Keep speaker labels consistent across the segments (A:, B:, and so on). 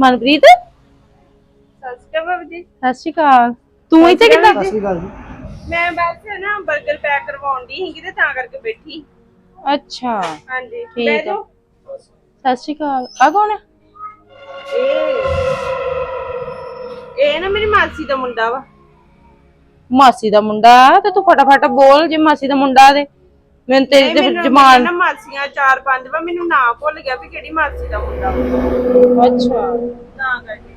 A: ਮਨਪ੍ਰੀਤ?
B: ਸਤਿ ਸ਼੍ਰੀ ਅਕਾਲ ਬਾਬੂ ਜੀ।
A: ਸਤਿ ਸ਼੍ਰੀ ਅਕਾਲ। ਤੂੰ ਇੱਥੇ ਕਿੱਦਾਂ
C: ਸਤਿ ਸ਼੍ਰੀ ਅਕਾਲ ਜੀ।
B: ਮੈਂ ਬਸ ਨਾ 버ਗਰ ਪੈਕ ਕਰਵਾਉਣ ਦੀ ਸੀਗੀ ਤੇ ਤਾਂ ਕਰਕੇ ਬੈਠੀ।
A: ਅੱਛਾ।
B: ਹਾਂਜੀ।
A: ਠੀਕ
B: ਬਹਿ
A: ਆ।
B: ਜਾਓ।
A: ਸਤਿ ਸ਼੍ਰੀ ਅਕਾਲ। ਆ ਕੌਣ ਹੈ?
B: ਇਹ। ਇਹ ਨਾ ਮੇਰੀ ਮਾਸੀ ਦਾ ਮੁੰਡਾ ਵਾ।
A: ਮਾਸੀ ਦਾ ਮੁੰਡਾ ਤੇ ਤੂੰ ਫਟਾਫਟ ਬੋਲ ਜੇ ਮਾਸੀ ਦਾ ਮੁੰਡਾ ਦੇ ਮੈਨੂੰ ਤੇਰੀ ਤੇ
B: ਮੈਨੂੰ-
A: ਜਮਾਨ
B: ਨਾ ਮਾਸੀਆਂ ਚਾਰ ਪੰਜ ਵਾ ਮੈਨੂੰ ਨਾਂ ਭੁੱਲ ਗਿਆ ਵੀ ਕਿਹੜੀ ਮਾਸੀ ਦਾ ਮੁੰਡਾ ਵਾ।
A: ਅੱਛਾ।
B: ਤਾਂ ਕਰਕੇ।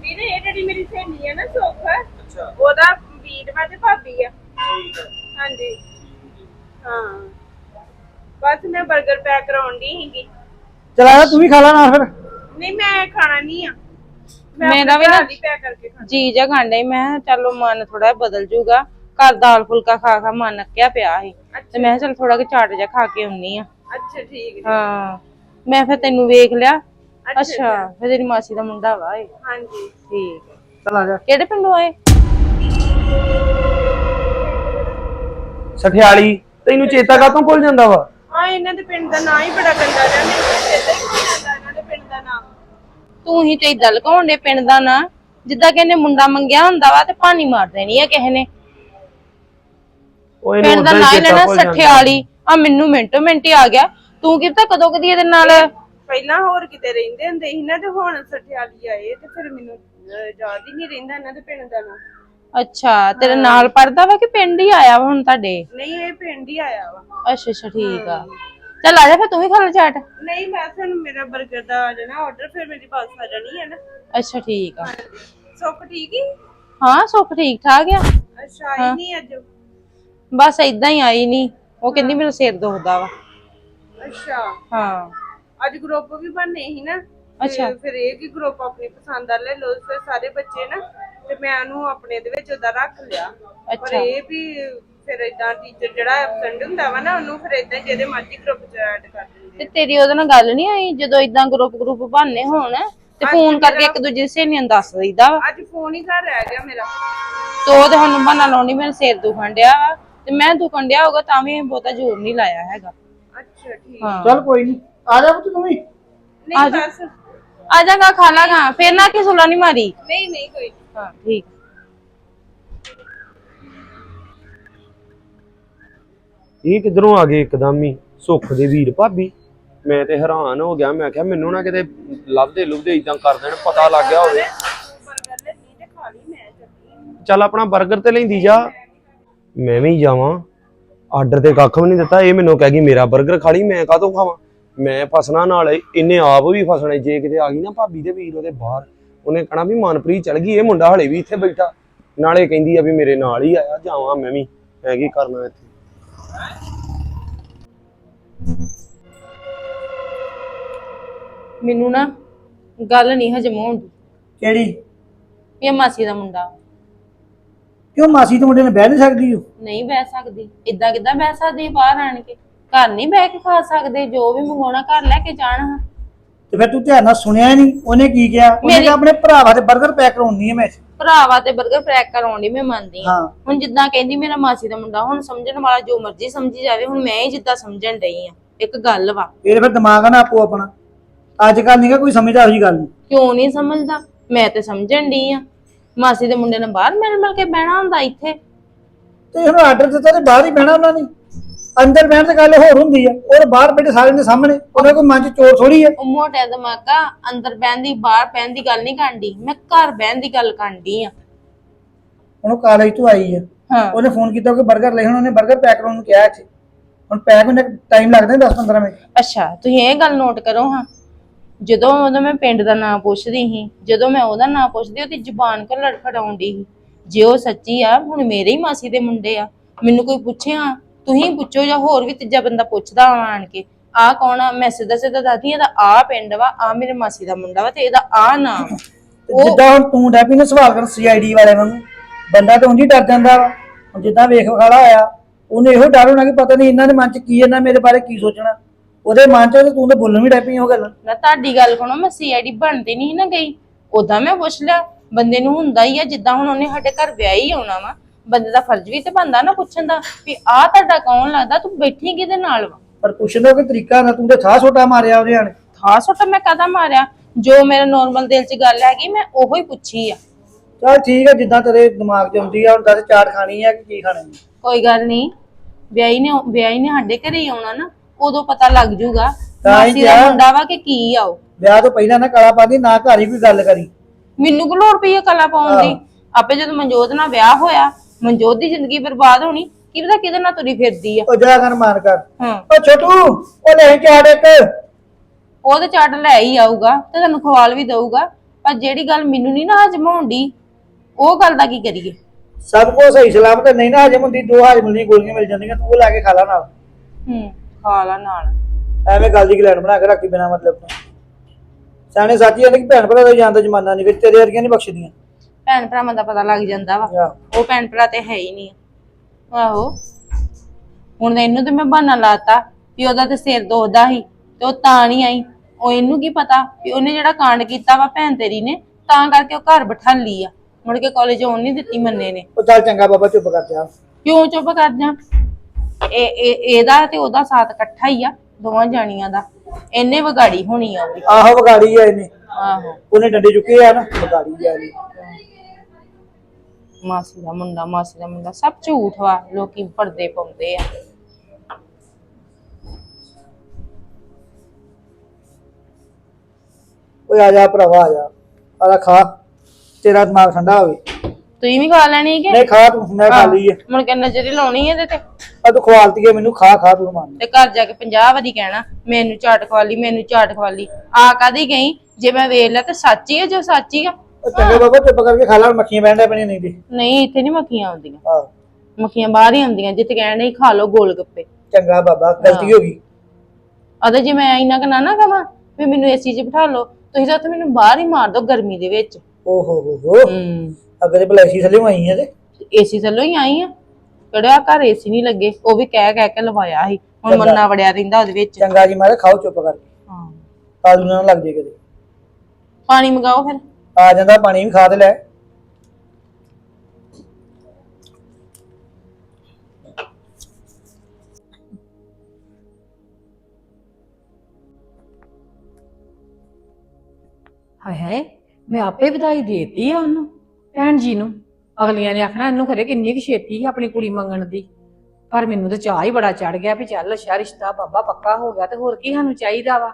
B: ਵੀਰੇ ਇਹ ਜਿਹੜੀ ਮੇਰੀ ਸਹੇਲੀ ਹੈ ਨਾ ਸੁੱਖ ਅੱਛਾ। ਉਹਦਾ ਵੀਰ ਵਾ ਤੇ ਭਾਬੀ ਆ। ਹਾਂਜੀ। ਹਾਂ। ਬਸ ਮੈਂ 버ਗਰ ਪੈਕ ਕਰਾਉਣ ਦੀ ਸੀਗੀ।
C: ਚਲਾ ਤੂੰ ਵੀ ਖਾ ਲੈ ਨਾ ਫਿਰ।
B: ਨਹੀਂ ਮੈਂ ਖਾਣਾ ਨਹੀਂ ਆ। ਮੈਂ
A: ਮੇਰਾ ਵੀ ਨਾ-
B: ਪੈਕ ਕਰਕੇ ਖਾਣਾ।
A: ਜੀ ਜਾ ਗਾਂਡੇ ਮੈਂ ਕਿਹਾ ਚਲੋ ਮਨ ਥੋੜਾ ਬਦਲ ਜੂਗਾ। ਘਰ ਦਾਲ ਫੁਲਕਾ ਖਾ ਖਾ ਮਨ ਅੱਕਿਆ ਪਿਆ ਸੀ। ਤੇ ਮੈਂ ਕਿਹਾ ਚਲ ਥੋੜਾ ਕਿ ਚਾਟ ਜਾ ਖਾ ਕੇ ਆਉਣੀ ਆ
B: ਅੱਛਾ ਠੀਕ
A: ਹਾਂ। ਮੈਂ ਫਿਰ ਤੈਨੂੰ ਵੇਖ ਲਿਆ।
B: ਅੱਛਾ,
A: ਫਿਰ ਤੇਰੀ ਮਾਸੀ ਦਾ ਮੁੰਡਾ ਵਾ ਇਹ।
B: ਹਾਂਜੀ।
A: ਠੀਕ। ਹੈ।
C: ਚਲ ਆ ਜਾ।
A: ਕਿਹੜੇ ਪਿੰਡੋਂ ਆਏ?
D: ਸਠਿਆਲੀ। ਤੈਨੂੰ ਚੇਤਾ ਕਾਤੋਂ ਭੁੱਲ ਜਾਂਦਾ ਵਾ?
B: ਆ ਇਹਨਾਂ ਦੇ ਪਿੰਡ ਦਾ ਨਾਂ ਹੀ ਬੜਾ ਗੰਦਾ ਜਿਹਾ ਮੈਨੂੰ ਚੇਤਾ ਹੀ ਇਹਨਾਂ ਦੇ ਪਿੰਡ ਦਾ ਨਾਮ
A: ਤੂੰ ਹੀ ਤੇ ਇਦਾਂ ਲਗਾਉਣ ਦੇ ਪਿੰਡ ਦਾ ਨਾਂ। ਜਿੱਦਾਂ ਕਿ ਇਹਨੇ ਮੁੰਡਾ ਮੰਗਿਆ ਹੁੰਦਾ ਵਾ ਤੇ ਪਾਣੀ ਮਾਰ ਦੇਣੀ ਆ ਕਿਸੇ ਨੇ।
D: ਉਹ ਇਹਨੂੰ
A: ਪਿੰਡ ਦਾ
D: ਉਦਾਂ
A: ਨਾਂ
D: ਹੀ
A: ਹੀ
D: ਚੇਤਾ
A: ਲੈਣਾ
D: ਭੁੱਲ ਜਾਂਦਾ।
A: ਸਠਿਆਲੀ ਆ ਮੈਨੂੰ ਮਿੰਟੋ ਮਿੰਟ ਹੀ ਆ ਗਿਆ। ਤੂੰ ਕਿਤਾ ਕਦੋਂ ਕਦੀ ਇਹਦੇ ਨਾਲ?
B: ਪਹਿਲਾਂ ਹੋਰ ਕਿਤੇ ਰਹਿੰਦੇ ਹੁੰਦੇ ਸੀ ਨਾ ਤੇ ਹੁਣ ਸਠਿਆਲੀ ਆਏ ਤੇ ਫਿਰ ਮੈਨੂੰ ਅਹ, ਯਾਦ ਹੀ ਨਹੀਂ ਰਹਿੰਦਾ ਇਹਨਾਂ ਦੇ ਪਿੰਡ ਦਾ ਨਾਮ
A: ਅੱਛਾ ਤੇਰੇ ਨਾਲ ਪੜਦਾ ਵਾ ਕਿ ਪਿੰਡ ਹੀ ਆਇਆ ਵਾ ਹੁਣ ਤੁਹਾਡੇ?
B: ਨਹੀਂ ਇਹ ਪਿੰਡ ਹੀ ਆਇਆ ਵਾ।
A: ਅੱਛਾ ਅੱਛਾ ਠੀਕ ਆ। ਚੱਲ ਆ ਜਾ ਫਿਰ ਤੂੰ ਵੀ ਖਾ ਲੈ ਚਾਟ।
B: ਨਹੀਂ ਮੈਂ ਤੁਹਾਨੂੰ ਮੇਰਾ 버ਗਰ ਦਾ ਆ ਜਾਣਾ ਆਰਡਰ ਫਿਰ ਮੇਰੀ ਬੱਸ ਆ ਜਾਣੀ ਹੈ ਨਾ।
A: ਅੱਛਾ ਠੀਕ ਆ।
B: ਸੁੱਖ ਠੀਕ ਹੀ?
A: ਹਾਂ ਸੁੱਖ ਠੀਕ ਠਾਕ ਆ।
B: ਅੱਛਾ ਆਈ ਨਹੀਂ ਅੱਜ।
A: ਬਸ ਇਦਾਂ ਹੀ ਆਈ ਨਹੀਂ ਉਹ ਕਹਿੰਦੀ ਮੇਰਾ ਸਿਰ ਦੁਖਦਾ ਵਾ।
B: ਅੱਛਾ।
A: ਹਾਂ।
B: ਅੱਜ ਗਰੁੱਪ ਵੀ ਬਣਨੇ ਸੀ ਨਾ। ਤੇ
A: ਅੱਛਾ।
B: ਫਿਰ ਇਹ ਕਿ ਗਰੁੱਪ ਆਪਣੀ ਪਸੰਦ ਦਾ ਲੈ ਲਓ ਫਿਰ ਸਾਰੇ ਬੱਚੇ ਨਾ ਤੇ ਮੈਂ ਉਹਨੂੰ ਆਪਣੇ ਦੇ ਵਿੱਚ ਉਹਦਾ ਰੱਖ ਲਿਆ। ਪਰ
A: ਅੱਛਾ।
B: ਇਹ ਵੀ ਫਿਰ ਇਦਾਂ ਟੀਚਰ ਜਿਹੜਾ ਐਬਸੈਂਟ ਹੁੰਦਾ ਵਾ ਨਾ ਉਹਨੂੰ ਫਿਰ ਇਦਾਂ ਜਿਹਦੇ ਮਰਜ਼ੀ ਗਰੁੱਪ ਚ ਐਡ ਕਰ ਦਿੰਦੇ
A: ਤੇ ਤੇਰੀ ਉਹਦੇ ਨਾਲ ਗੱਲ ਨਹੀਂ ਆਈ? ਜਦੋਂ ਇਦਾਂ ਗਰੁੱਪ ਗਰੁੱਪ ਬਣਨੇ ਹੋਣ ਤੇ ਫੋਨ ਕਰਕੇ ਇੱਕ ਦੂਜੇ ਸਹੇਲੀਆਂ ਨੂੰ ਦੱਸ ਦਈਦਾ ਵਾ।
B: ਅੱਜ ਫੋਨ ਹੀ ਘਰ ਰਹਿ ਗਿਆ ਮੇਰਾ।
A: ਤੇ ਉਹ ਤੇ ਹੁਣ ਬਹਾਨਾ ਲਾਉਣੀ ਮੇਰੇ ਸਿਰ ਦੁਖਣ ਡਿਆ ਵਾ। ਤੇ ਮੈਂ ਦੁਖਣ ਡਿਆ ਹੋਗਾ ਤਾਂ ਵੀ ਬਹੁਤਾ ਜ਼ੋਰ ਨਹੀਂ ਲਾਇਆ ਹੈਗਾ।
B: ਅੱਛਾ ਠੀਕ।
A: ਹਾਂ।
C: ਚਲ ਕੋਈ ਨਹੀਂ ਆ ਜਾ ਪੁੱਤ ਤੂੰ ਵੀ।
B: ਨਹੀਂ ਬਸ।
A: ਆ ਜਾਗਾ ਖਾ ਲਾਗਾ ਫੇਰ ਨਾ ਕਿ ਸੁਲਾ ਨਹੀਂ ਮਾਰੀ।
B: ਨਹੀਂ ਨਹੀਂ ਕੋਈ ਨੀ।
A: ਹਾਂ ਠੀਕ।
D: ਇਹ ਕਿਧਰੋਂ ਆ ਗਏ ਇੱਕਦਮ ਹੀ? ਸੁੱਖ ਦੇ ਵੀਰ ਭਾਬੀ। ਮੈਂ ਤੇ ਹੈਰਾਨ ਹੋ ਗਿਆ। ਮੈਂ ਕਿਹਾ ਮੈਨੂੰ ਨਾ ਕਿਤੇ ਲੱਭਦੇ ਲੁਭਦੇ ਇਦਾਂ ਕਰ ਦੇਣ ਪਤਾ ਲੱਗ ਗਿਆ ਹੋਵੇ।
B: ਬਰਗਰ ਲੈਣੀ ਤੇ ਖਾ ਲਈ ਮੈਂ ਚੱਲੀ।
D: ਚੱਲ ਆਪਣਾ 버ਗਰ ਤੇ ਲੈਂਦੀ ਜਾ। ਮੈਂ ਵੀ ਜਾਵਾਂ। ਆਰਡਰ ਤੇ ਕੱਖ ਵੀ ਨਹੀਂ ਦਿੱਤਾ। ਇਹ ਮੈਨੂੰ ਕਹਿ ਗਈ ਮੇਰਾ 버ਗਰ ਖਾ ਲਈ ਮੈਂ ਕਾਹਤੋਂ ਖਾਵਾਂ? ਮੈਂ ਫਸਣਾ ਨਾਲ ਇਹਨੇ ਆਪ ਵੀ ਫਸਣਾ। ਜੇ ਕਿਤੇ ਆ ਗਈ ਨਾ ਭਾਬੀ ਦੇ ਵੀਰ ਉਹਦੇ ਬਾਹਰ ਉਹਨੇ ਕਹਣਾ ਵੀ ਮਨਪ੍ਰੀਤ ਚਲ ਗਈ ਇਹ ਮੁੰਡਾ ਹਲੇ ਵੀ ਇੱਥੇ ਬੈਠਾ। ਨਾਲੇ ਕਹਿੰਦੀ ਆ ਵੀ ਮੇਰੇ ਨਾਲ ਹੀ ਆਇਆ ਜਾਵਾਂ ਮੈਂ ਵੀ। ਮੈਂ ਕੀ ਕਰਨਾ ਇੱਥੇ?
A: ਮੈਨੂੰ ਨਾ ਗੱਲ ਨਹੀਂ ਹਜਮ ਹੁੰਦੀ
C: ਕਿਹੜੀ?
A: ਇਹ ਮਾਸੀ ਦਾ ਮੁੰਡਾ।
C: ਕਿਉਂ ਮਾਸੀ ਤੇ ਮੁੰਡੇ ਨੇ ਬਹਿ ਨਹੀਂ ਸਕਦੀ ਉਹ?
A: ਨਹੀਂ ਬਹਿ ਸਕਦੀ। ਇਦਾਂ ਕਿਦਾਂ ਬਹਿ ਸਕਦੀ ਹੈ ਬਾਹਰ ਆਣ ਕੇ? ਘਰ ਨਹੀਂ ਬਹਿ ਕੇ ਖਾ ਸਕਦੇ ਜੋ ਵੀ ਮੰਗਾਉਣਾ ਘਰ ਲੈ ਕੇ ਜਾਣਾ
C: ਤੇ ਫਿਰ ਤੂੰ ਧਿਆਨ ਨਾਲ ਸੁਣਿਆ ਨਹੀਂ ਉਹਨੇ ਕੀ ਕਿਹਾ? ਉਹਨੇ ਕਿਹਾ ਆਪਣੇ ਭਰਾਵਾ ਦੇ 버ਗਰ ਪੈਕ ਕਰਾਉਣੀ ਹੈ ਮੈਂ
A: ਭਰਾਵਾ ਤੇ 버ਗਰ ਪੈਕ ਕਰਾਉਣ ਦੀ ਮੈਂ ਮੰਨਦੀ ਹਾਂ। ਹੁਣ ਜਿੱਦਾਂ ਕਹਿੰਦੀ ਮੇਰਾ ਮਾਸੀ ਦਾ ਮੁੰਡਾ ਹੁਣ ਸਮਝਣ ਵਾਲਾ ਜੋ ਮਰਜ਼ੀ ਸਮਝੀ ਜਾਵੇ ਹੁਣ ਮੈਂ ਹੀ ਜਿੱਦਾਂ ਸਮਝਣ ਡਈ ਆ ਇੱਕ ਗੱਲ ਵਾ।
C: ਇਹਦੇ ਫਿਰ ਦਿਮਾਗ ਨਾ ਆਪੋ ਆਪਣਾ। ਅੱਜ ਕੱਲ ਨਹੀਂਗਾ ਕੋਈ ਸਮਝਦਾ ਉਹੀ ਗੱਲ।
A: ਕਿਉਂ ਨਹੀਂ ਸਮਝਦਾ? ਮੈਂ ਤੇ ਸਮਝਣ ਡਈ ਆ ਮਾਸੀ ਦੇ ਮੁੰਡੇ ਨੇ ਬਾਹਰ ਮਿਲ ਮਿਲ ਕੇ ਬਹਿਣਾ ਹੁੰਦਾ ਇੱਥੇ?
C: ਤੇ ਇਹਨੂੰ ਆਰਡਰ ਦਿੱਤਾ ਤੇ ਬਾਹਰ ਹੀ ਬਹਿਣਾ ਉਹਨਾਂ ਨੇ। ਅੰਦਰ ਬਹਿਣ ਦੀ ਗੱਲ ਹੋਰ ਹੁੰਦੀ ਆ। ਉਹ ਬਾਹਰ ਬੈਠੇ ਸਾਰਿਆਂ ਦੇ ਸਾਹਮਣੇ ਉਹਨਾਂ ਕੋਈ ਮਨ ਚ ਚੋਰ ਥੋੜੀ ਆ।
A: ਉਹ ਮੋਟਾ ਦਿਮਾਗਾ ਅੰਦਰ ਬਹਿਣ ਦੀ ਬਾਹਰ ਬਹਿਣ ਦੀ ਗੱਲ ਨਹੀਂ ਕਰਦੀ। ਮੈਂ ਘਰ ਬਹਿਣ ਦੀ ਗੱਲ ਕਰਦੀ ਆ।
C: ਉਹਨੂੰ ਕਾਲਜ ਤੋਂ ਆਈ ਆ।
A: ਹਾਂ।
C: ਉਹਨੇ ਫੋਨ ਕੀਤਾ ਕਿ 버ਗਰ ਲੈ ਹੁਣ ਉਹਨੇ 버ਗਰ ਪੈਕ ਕਰਾਉਣ ਨੂੰ ਕਿਹਾ ਇੱਥੇ। ਹੁਣ ਪੈਕ ਹੋਣੇ ਟਾਈਮ ਲੱਗਦਾ 10 15 ਮਿੰਟ।
A: ਅੱਛਾ ਤੁਸੀਂ ਇਹ ਗੱਲ ਨੋਟ ਕਰੋ ਹਾਂ। ਜਦੋਂ ਉਦੋਂ ਮੈਂ ਪਿੰਡ ਦਾ ਨਾਂ ਪੁੱਛਦੀ ਸੀ, ਜਦੋਂ ਮੈਂ ਉਹਦਾ ਨਾਂ ਪੁੱਛਦੀ, ਉਹਦੀ ਜ਼ੁਬਾਨ ਕੋ ਲੜਖੜਾਉਂਦੀ ਸੀ। ਜੇ ਉਹ ਸੱਚੀ ਆ, ਹੁਣ ਮੇਰੇ ਹੀ ਮਾਸੀ ਦੇ ਮੁੰਡੇ ਆ। ਮੈਨੂੰ ਕੋਈ ਪੁੱਛਿਆ? ਤੁਸੀਂ ਪੁੱਛੋ ਜਾਂ ਹੋਰ ਵੀ ਤੀਜਾ ਬੰਦਾ ਪੁੱਛਦਾ ਆਣ ਕੇ। ਆ ਕੌਣ ਆ? ਮੈਂ ਸਿੱਧਾ ਸਿੱਧਾ ਦੱਸਦੀ ਇਹਦਾ ਆ ਪਿੰਡ ਵਾ ਆ ਮੇਰੇ ਮਾਸੀ ਦਾ ਮੁੰਡਾ ਵਾ ਤੇ ਇਹਦਾ ਆ ਨਾਮ ਆ।
C: ਜਿੱਦਾਂ ਹੁਣ ਤੂੰ ਡੈਪੀ ਨੇ ਸਵਾਲ ਕਰਨ ਸੀਆਈਡੀ ਵਾਲੇ ਵਾਂਗੂ, ਬੰਦਾ ਤਾਂ ਉਂਝ ਹੀ ਡਰ ਜਾਂਦਾ ਵਾ। ਹੁਣ ਜਿੱਦਾਂ ਵੇਖ ਵਿਖਾਲਾ ਹੋਇਆ, ਉਹਨੇ ਇਹੋ ਡਰ ਹੋਣਾ ਕਿ ਪਤਾ ਨਹੀਂ ਇਹਨਾਂ ਦੇ ਮਨ ਚ ਕੀ ਇਹਨਾਂ ਮੇਰੇ ਬਾਰੇ ਕੀ ਸੋਚਣਾ। ਉਹਦੇ ਮਨ ਚ ਤੇ ਤੂੰ ਤਾਂ ਬੋਲਣ ਵੀ ਡੈਪੀ ਉਹ ਗੱਲ।
A: ਨਾ ਤੁਹਾਡੀ ਗੱਲ ਸੁਣੋ ਮੈਂ ਸੀਆਈਡੀ ਬਣਦੀ ਨਹੀਂ ਨਾ ਗਈ। ਉਦਾਂ ਮੈਂ ਪੁੱਛ ਲਿਆ ਬੰਦੇ ਨੂੰ ਹੁੰਦਾ ਹੀ ਆ ਜਿੱਦਾਂ ਹੁਣ ਉਹਨੇ ਸਾਡੇ ਘਰ ਵਿਆਹ ਹੀ ਆਉਣਾ ਵਾ ਬੰਦੇ ਦਾ ਫਰਜ਼ ਵੀ ਤੇ ਬਣਦਾ ਨਾ ਪੁੱਛਣ ਦਾ ਵੀ ਆ ਤੁਹਾਡਾ ਕੌਣ ਲੱਗਦਾ ਤੂੰ ਬੈਠੀ ਕਿਹਦੇ ਨਾਲ ਵਾ?
C: ਪਰ ਪੁੱਛਣ ਦਾ ਕੋਈ ਤਰੀਕਾ ਨਾ ਤੂੰ ਤੇ ਥਾਹ ਛੋਟਾ ਮਾਰਿਆ ਉਹਦੇ ਆਣ।
A: ਥਾ ਸੁੱਟ ਮੈਂ ਕਦਾ ਮਾਰਿਆ? ਜੋ ਮੇਰੇ ਨੋਰਮਲ ਦਿਲ 'ਚ ਗੱਲ ਹੈਗੀ ਮੈਂ ਉਹੋ ਹੀ ਪੁੱਛੀ ਆ।
C: ਚਲ ਠੀਕ ਹੈ ਜਿੱਦਾਂ ਤੇਰੇ ਦਿਮਾਗ 'ਚ ਆਉਂਦੀ ਆ ਹੁਣ ਦੱਸ ਚਾਟ ਖਾਣੀ ਆ ਕਿ ਕੀ ਖਾਣਾ ਹੈ
A: ਕੋਈ ਗੱਲ ਨਹੀਂ ਵਿਆਹੀ ਨੇ ਵਿਆਹੀ ਨੇ ਸਾਡੇ ਘਰੇ ਹੀ ਆਉਣਾ ਨਾ। ਉਦੋਂ ਪਤਾ ਲੱਗ ਜੂਗਾ
C: ਤਾਂ ਹੀ
A: ਮਾਸੀ ਦਾ
C: ਕਿਹਾ।
A: ਮੁੰਡਾ ਵਾ ਕਿ ਕੀ ਆ ਉਹ।
C: ਵਿਆਹ ਤੋਂ ਪਹਿਲਾਂ ਨਾ ਕਾਲਾ ਪਾਦੀ ਨਾ ਘਰ ਹੀ ਕੋਈ ਗੱਲ ਕਰੀ।
A: ਮੈਨੂੰ ਕੋ ਲੋੜ ਪਈ ਆ ਕਲਾ ਪਾਉਣ ਦੀ? ਆਪੇ ਜਦੋਂ ਮਨਜੋਤ ਨਾਲ ਵਿਆਹ ਹੋਇਆ ਮਨਜੋਤ ਦੀ ਜ਼ਿੰਦਗੀ ਬਰਬਾਦ ਹੋਣੀ ਕੀ ਪਤਾ ਕਿਹਦੇ ਨਾਲ ਤੁਰੀ ਫਿਰਦੀ ਆ।
C: ਉਹ ਜਾ ਕਰ ਮਾਰ ਕਰ।
A: ਹਾਂ।
C: ਉਹ ਛੋਟੂ ਉਹ ਲੈ ਚਾਟ ਇੱਕ।
A: ਉਹ ਤੇ ਚੱਟ ਲੈ ਹੀ ਆਊਗਾ ਤੇ ਤੈਨੂੰ ਖਵਾਲ ਵੀ ਦਊਗਾ ਪਰ ਜਿਹੜੀ ਗੱਲ ਮੈਨੂੰ ਨਹੀਂ ਨਾ ਹਜਮਾਉਂਦੀ ਉਹ ਗੱਲ ਦਾ ਕੀ ਕਰੀਏ?
C: ਸਭ ਕੁਝ ਸਹੀ ਸਲਾਮਤ ਨਹੀਂ ਨਾ ਹਜਮ ਹੁੰਦੀ ਦੋ ਹਜਮ ਦੀਆਂ ਗੋਲੀਆਂ ਮਿਲ ਜਾਂਦੀਆਂ ਤੂੰ ਉਹ ਲੈ ਕੇ ਖਾ ਲਾ ਨਾਲ।
A: ਹੂੰ। ਖਾ ਲਾ ਨਾਲ।
C: ਐਵੇਂ ਗੱਲ ਦੀ ਗਲੈਂਡ ਬਣਾ ਕੇ ਰੱਖੀ ਬਿਨਾ ਮਤਲਬ ਤੋਂ। ਸਿਆਣੇ ਸਾਥੀ ਕਹਿੰਦੇ ਕਿ ਭੈਣ ਭਰਾ ਦਾ ਜਾਂਦਾ ਜ਼ਮਾਨਾ ਨਹੀਂ ਕਿ ਤੇਰੇ ਵਰਗੀਆਂ ਨਹੀਂ ਬਖਸ਼ਦੀਆਂ।
A: ਭੈਣ ਭਰਾਵਾਂ ਦਾ ਪਤਾ ਲੱਗ ਜਾਂਦਾ ਵਾ।
C: ਆਹ,
A: ਉਹ ਭੈਣ ਭਰਾ ਤੇ ਹੈ ਹੀ ਨਹੀਂ। ਆਹੋ। ਹੁਣ ਇਹਨੂੰ ਤੇ ਮੈਂ ਬਹਾਨਾ ਲਾਤਾ ਵੀ ਉਹਦਾ ਤੇ ਸਿਰ ਦੁਖਦਾ ਸੀ ਤੇ ਉਹ ਤਾਂ ਨਹੀਂ ਆਈ। ਉਹ ਇਹਨੂੰ ਕੀ ਪਤਾ ਵੀ ਉਹਨੇ ਜਿਹੜਾ ਕਾਂਡ ਕੀਤਾ ਵਾ ਭੈਣ ਤੇਰੀ ਨੇ ਤਾਂ ਕਰਕੇ ਉਹ ਘਰ ਬਿਠਾ ਲਈ ਆ। ਮੁੜ ਕੇ ਕਾਲਜ ਆਉਣ ਨਹੀਂ ਦਿੱਤੀ ਮੰਨੇ ਨੇ।
C: ਉਹ ਚੱਲ ਚੰਗਾ ਬਾਬਾ ਚੁੱਪ ਕਰ ਜਾ।
A: ਕਿਉਂ ਚੁੱਪ ਕਰ ਜਾ? ਇਹ ਇਹ- ਇਹਦਾ ਤੇ ਉਹਦਾ ਸਾਥ ਇਕੱਠਾ ਹੀ ਆ ਦੋਵਾਂ ਜਾਣੀਆਂ ਦਾ। ਇਹਨੇ ਵਿਗਾੜੀ ਹੋਣੀ ਆ
C: ਆਹੋ ਵਿਗਾੜੀ ਆ ਇਹਨੇ।
A: ਆਹੋ।
C: ਉਹਨੇ ਡੰਡੇ ਚੁੱਕੇ ਆ ਨਾ ਵਿਗਾੜੀ ਆ ਇਹਨੇ।
A: ਮਾਸੀ ਦਾ ਮੁੰਡਾ ਮਾਸੀ ਦਾ ਮੁੰਡਾ ਸਭ ਝੂਠ ਵਾ ਲੋਕੀ ਪਰਦੇ ਪਾਉਂਦੇ ਆ।
C: ਓਏ ਆ ਜਾ ਭਰਾਵਾ ਆ ਜਾ। ਆਲਾ ਖਾ ਤੇਰਾ ਦਿਮਾਗ ਠੰਡਾ ਹੋਵੇ।
A: ਤੁਸੀਂ ਵੀ ਖਾ ਲੈਣੀ ਕਿ?
C: ਨਹੀਂ ਖਾ ਤੂੰ ਮੈਂ ਖਾ ਲਈ ਆ
A: ਮੁੜ ਕੇ ਨਜ਼ਰ ਹੀ ਲਾਉਣੀ ਇਹਦੇ ਤੇ।
C: ਆ ਤੂੰ ਖਵਾਲਤੀ ਹੈ ਮੈਨੂੰ ਖਾ ਖਾ ਤੂੰ ਮੰਨ
A: ਤੇ ਘਰ ਜਾ ਕੇ 50 ਵਾਰੀ ਕਹਿਣਾ ਮੈਨੂੰ ਝਾਟ ਖਵਾਲੀ ਮੈਨੂੰ ਝਾਟ ਖਵਾਲੀ ਆ ਕਾਦੀ ਗਈ? ਜੇ ਮੈਂ ਵੇਖ ਲਿਆ ਤੇ ਸੱਚ ਹੀ ਆ ਜੋ ਸੱਚ ਹੀ ਆ।
C: ਉਹ ਚੰਗਾ ਬਾਬਾ ਚੁੱਪ ਕਰਕੇ ਖਾ ਲਾ ਮੱਖੀਆਂ ਬੈਠਾ ਪੈਣੀ ਨਹੀਂ ਤੇ।
A: ਨਹੀਂ ਇੱਥੇ ਨਹੀਂ ਮੱਖੀਆਂ ਆਉਂਦੀਆਂ।
C: ਆਹ।
A: ਮੱਖੀਆਂ ਬਾਹਰ ਹੀ ਆਉਂਦੀਆਂ ਜਿੱਥੇ ਕਹਿਣ ਨਹੀਂ ਖਾ ਲਓ ਗੋਲ ਗੱਪੇ।
C: ਚੰਗਾ ਬਾਬਾ ਗਲਤੀ ਹੋ। ਗਈ।
A: ਅਦੇ ਜੇ ਮੈਂ ਇੰਨਾ ਕੁ ਨਾ ਕਵਾਂ ਵੀ ਮੈਨੂੰ ਏਸੀ 'ਚ ਬਿਠਾ ਲਓ ਤੁਸੀਂ ਤਾਂ ਉੱਥੇ ਮੈਨੂੰ ਬਾਹਰ ਹੀ ਮਾਰ ਦੋ ਗਰਮੀ ਦੇ ਵਿੱਚ।
C: ਓ ਹੋ ਹੋ ਹੋ।
A: ਹੂੰ।
C: ਅੱਗੇ ਤੇ ਬਲੈਸੀ ਥੱਲੇ ਆਈ ਆ ਤੇ?
A: ਏਸੀ ਥੱਲੋਂ ਹੀ ਆਈ ਆ। ਕਿਹੜਾ ਘਰ ਏਸੀ ਨਹੀਂ ਲੱਗੇ ਉਹ ਵੀ ਕਹਿ ਕਹਿ ਕੇ ਲਵਾਇਆ ਸੀ। ਹੁਣ ਮੰਨਾ ਵੜਿਆ ਰਹਿੰਦਾ ਉਹਦੇ ਵਿੱਚ।
C: ਚੰਗਾ ਜੀ ਮਾਰੇ ਖਾਓ ਚੁੱਪ ਕਰਕੇ।
A: ਹਾਂ।
C: ਕਾਲੂ ਨਾ ਲੱਗ ਜੇ ਕਿਤੇ।
A: ਪਾਣੀ ਮੰਗਾਓ ਫਿਰ।
C: ਆ ਜਾਂਦਾ ਪਾਣੀ ਵੀ ਖਾ ਤੇ ਲੈ।
E: ਹਾਏ ਹਾਏ ਮੈਂ ਆਪੇ ਵਧਾਈ ਦੇਤੀ ਆ ਉਹਨੂੰ। ਭੈਣ ਜੀ ਨੂੰ। ਅਗਲੀਆਂ ਨੇ ਆਖਣਾ, ਇਹਨੂੰ ਖਰੇ ਕਿੰਨੀ ਕੁ ਛੇਤੀ ਸੀ ਆਪਣੀ ਕੁੜੀ ਮੰਗਣ ਦੀ? ਪਰ ਮੈਨੂੰ ਤਾਂ ਚਾਹ ਹੀ ਬੜਾ ਚੜ ਗਿਆ ਵੀ ਚੱਲ, ਅੱਛਾ ਰਿਸ਼ਤਾ ਬਾਬਾ ਪੱਕਾ ਹੋ ਗਿਆ ਤੇ ਹੋਰ ਕੀ ਸਾਨੂੰ ਚਾਹੀਦਾ ਵਾ?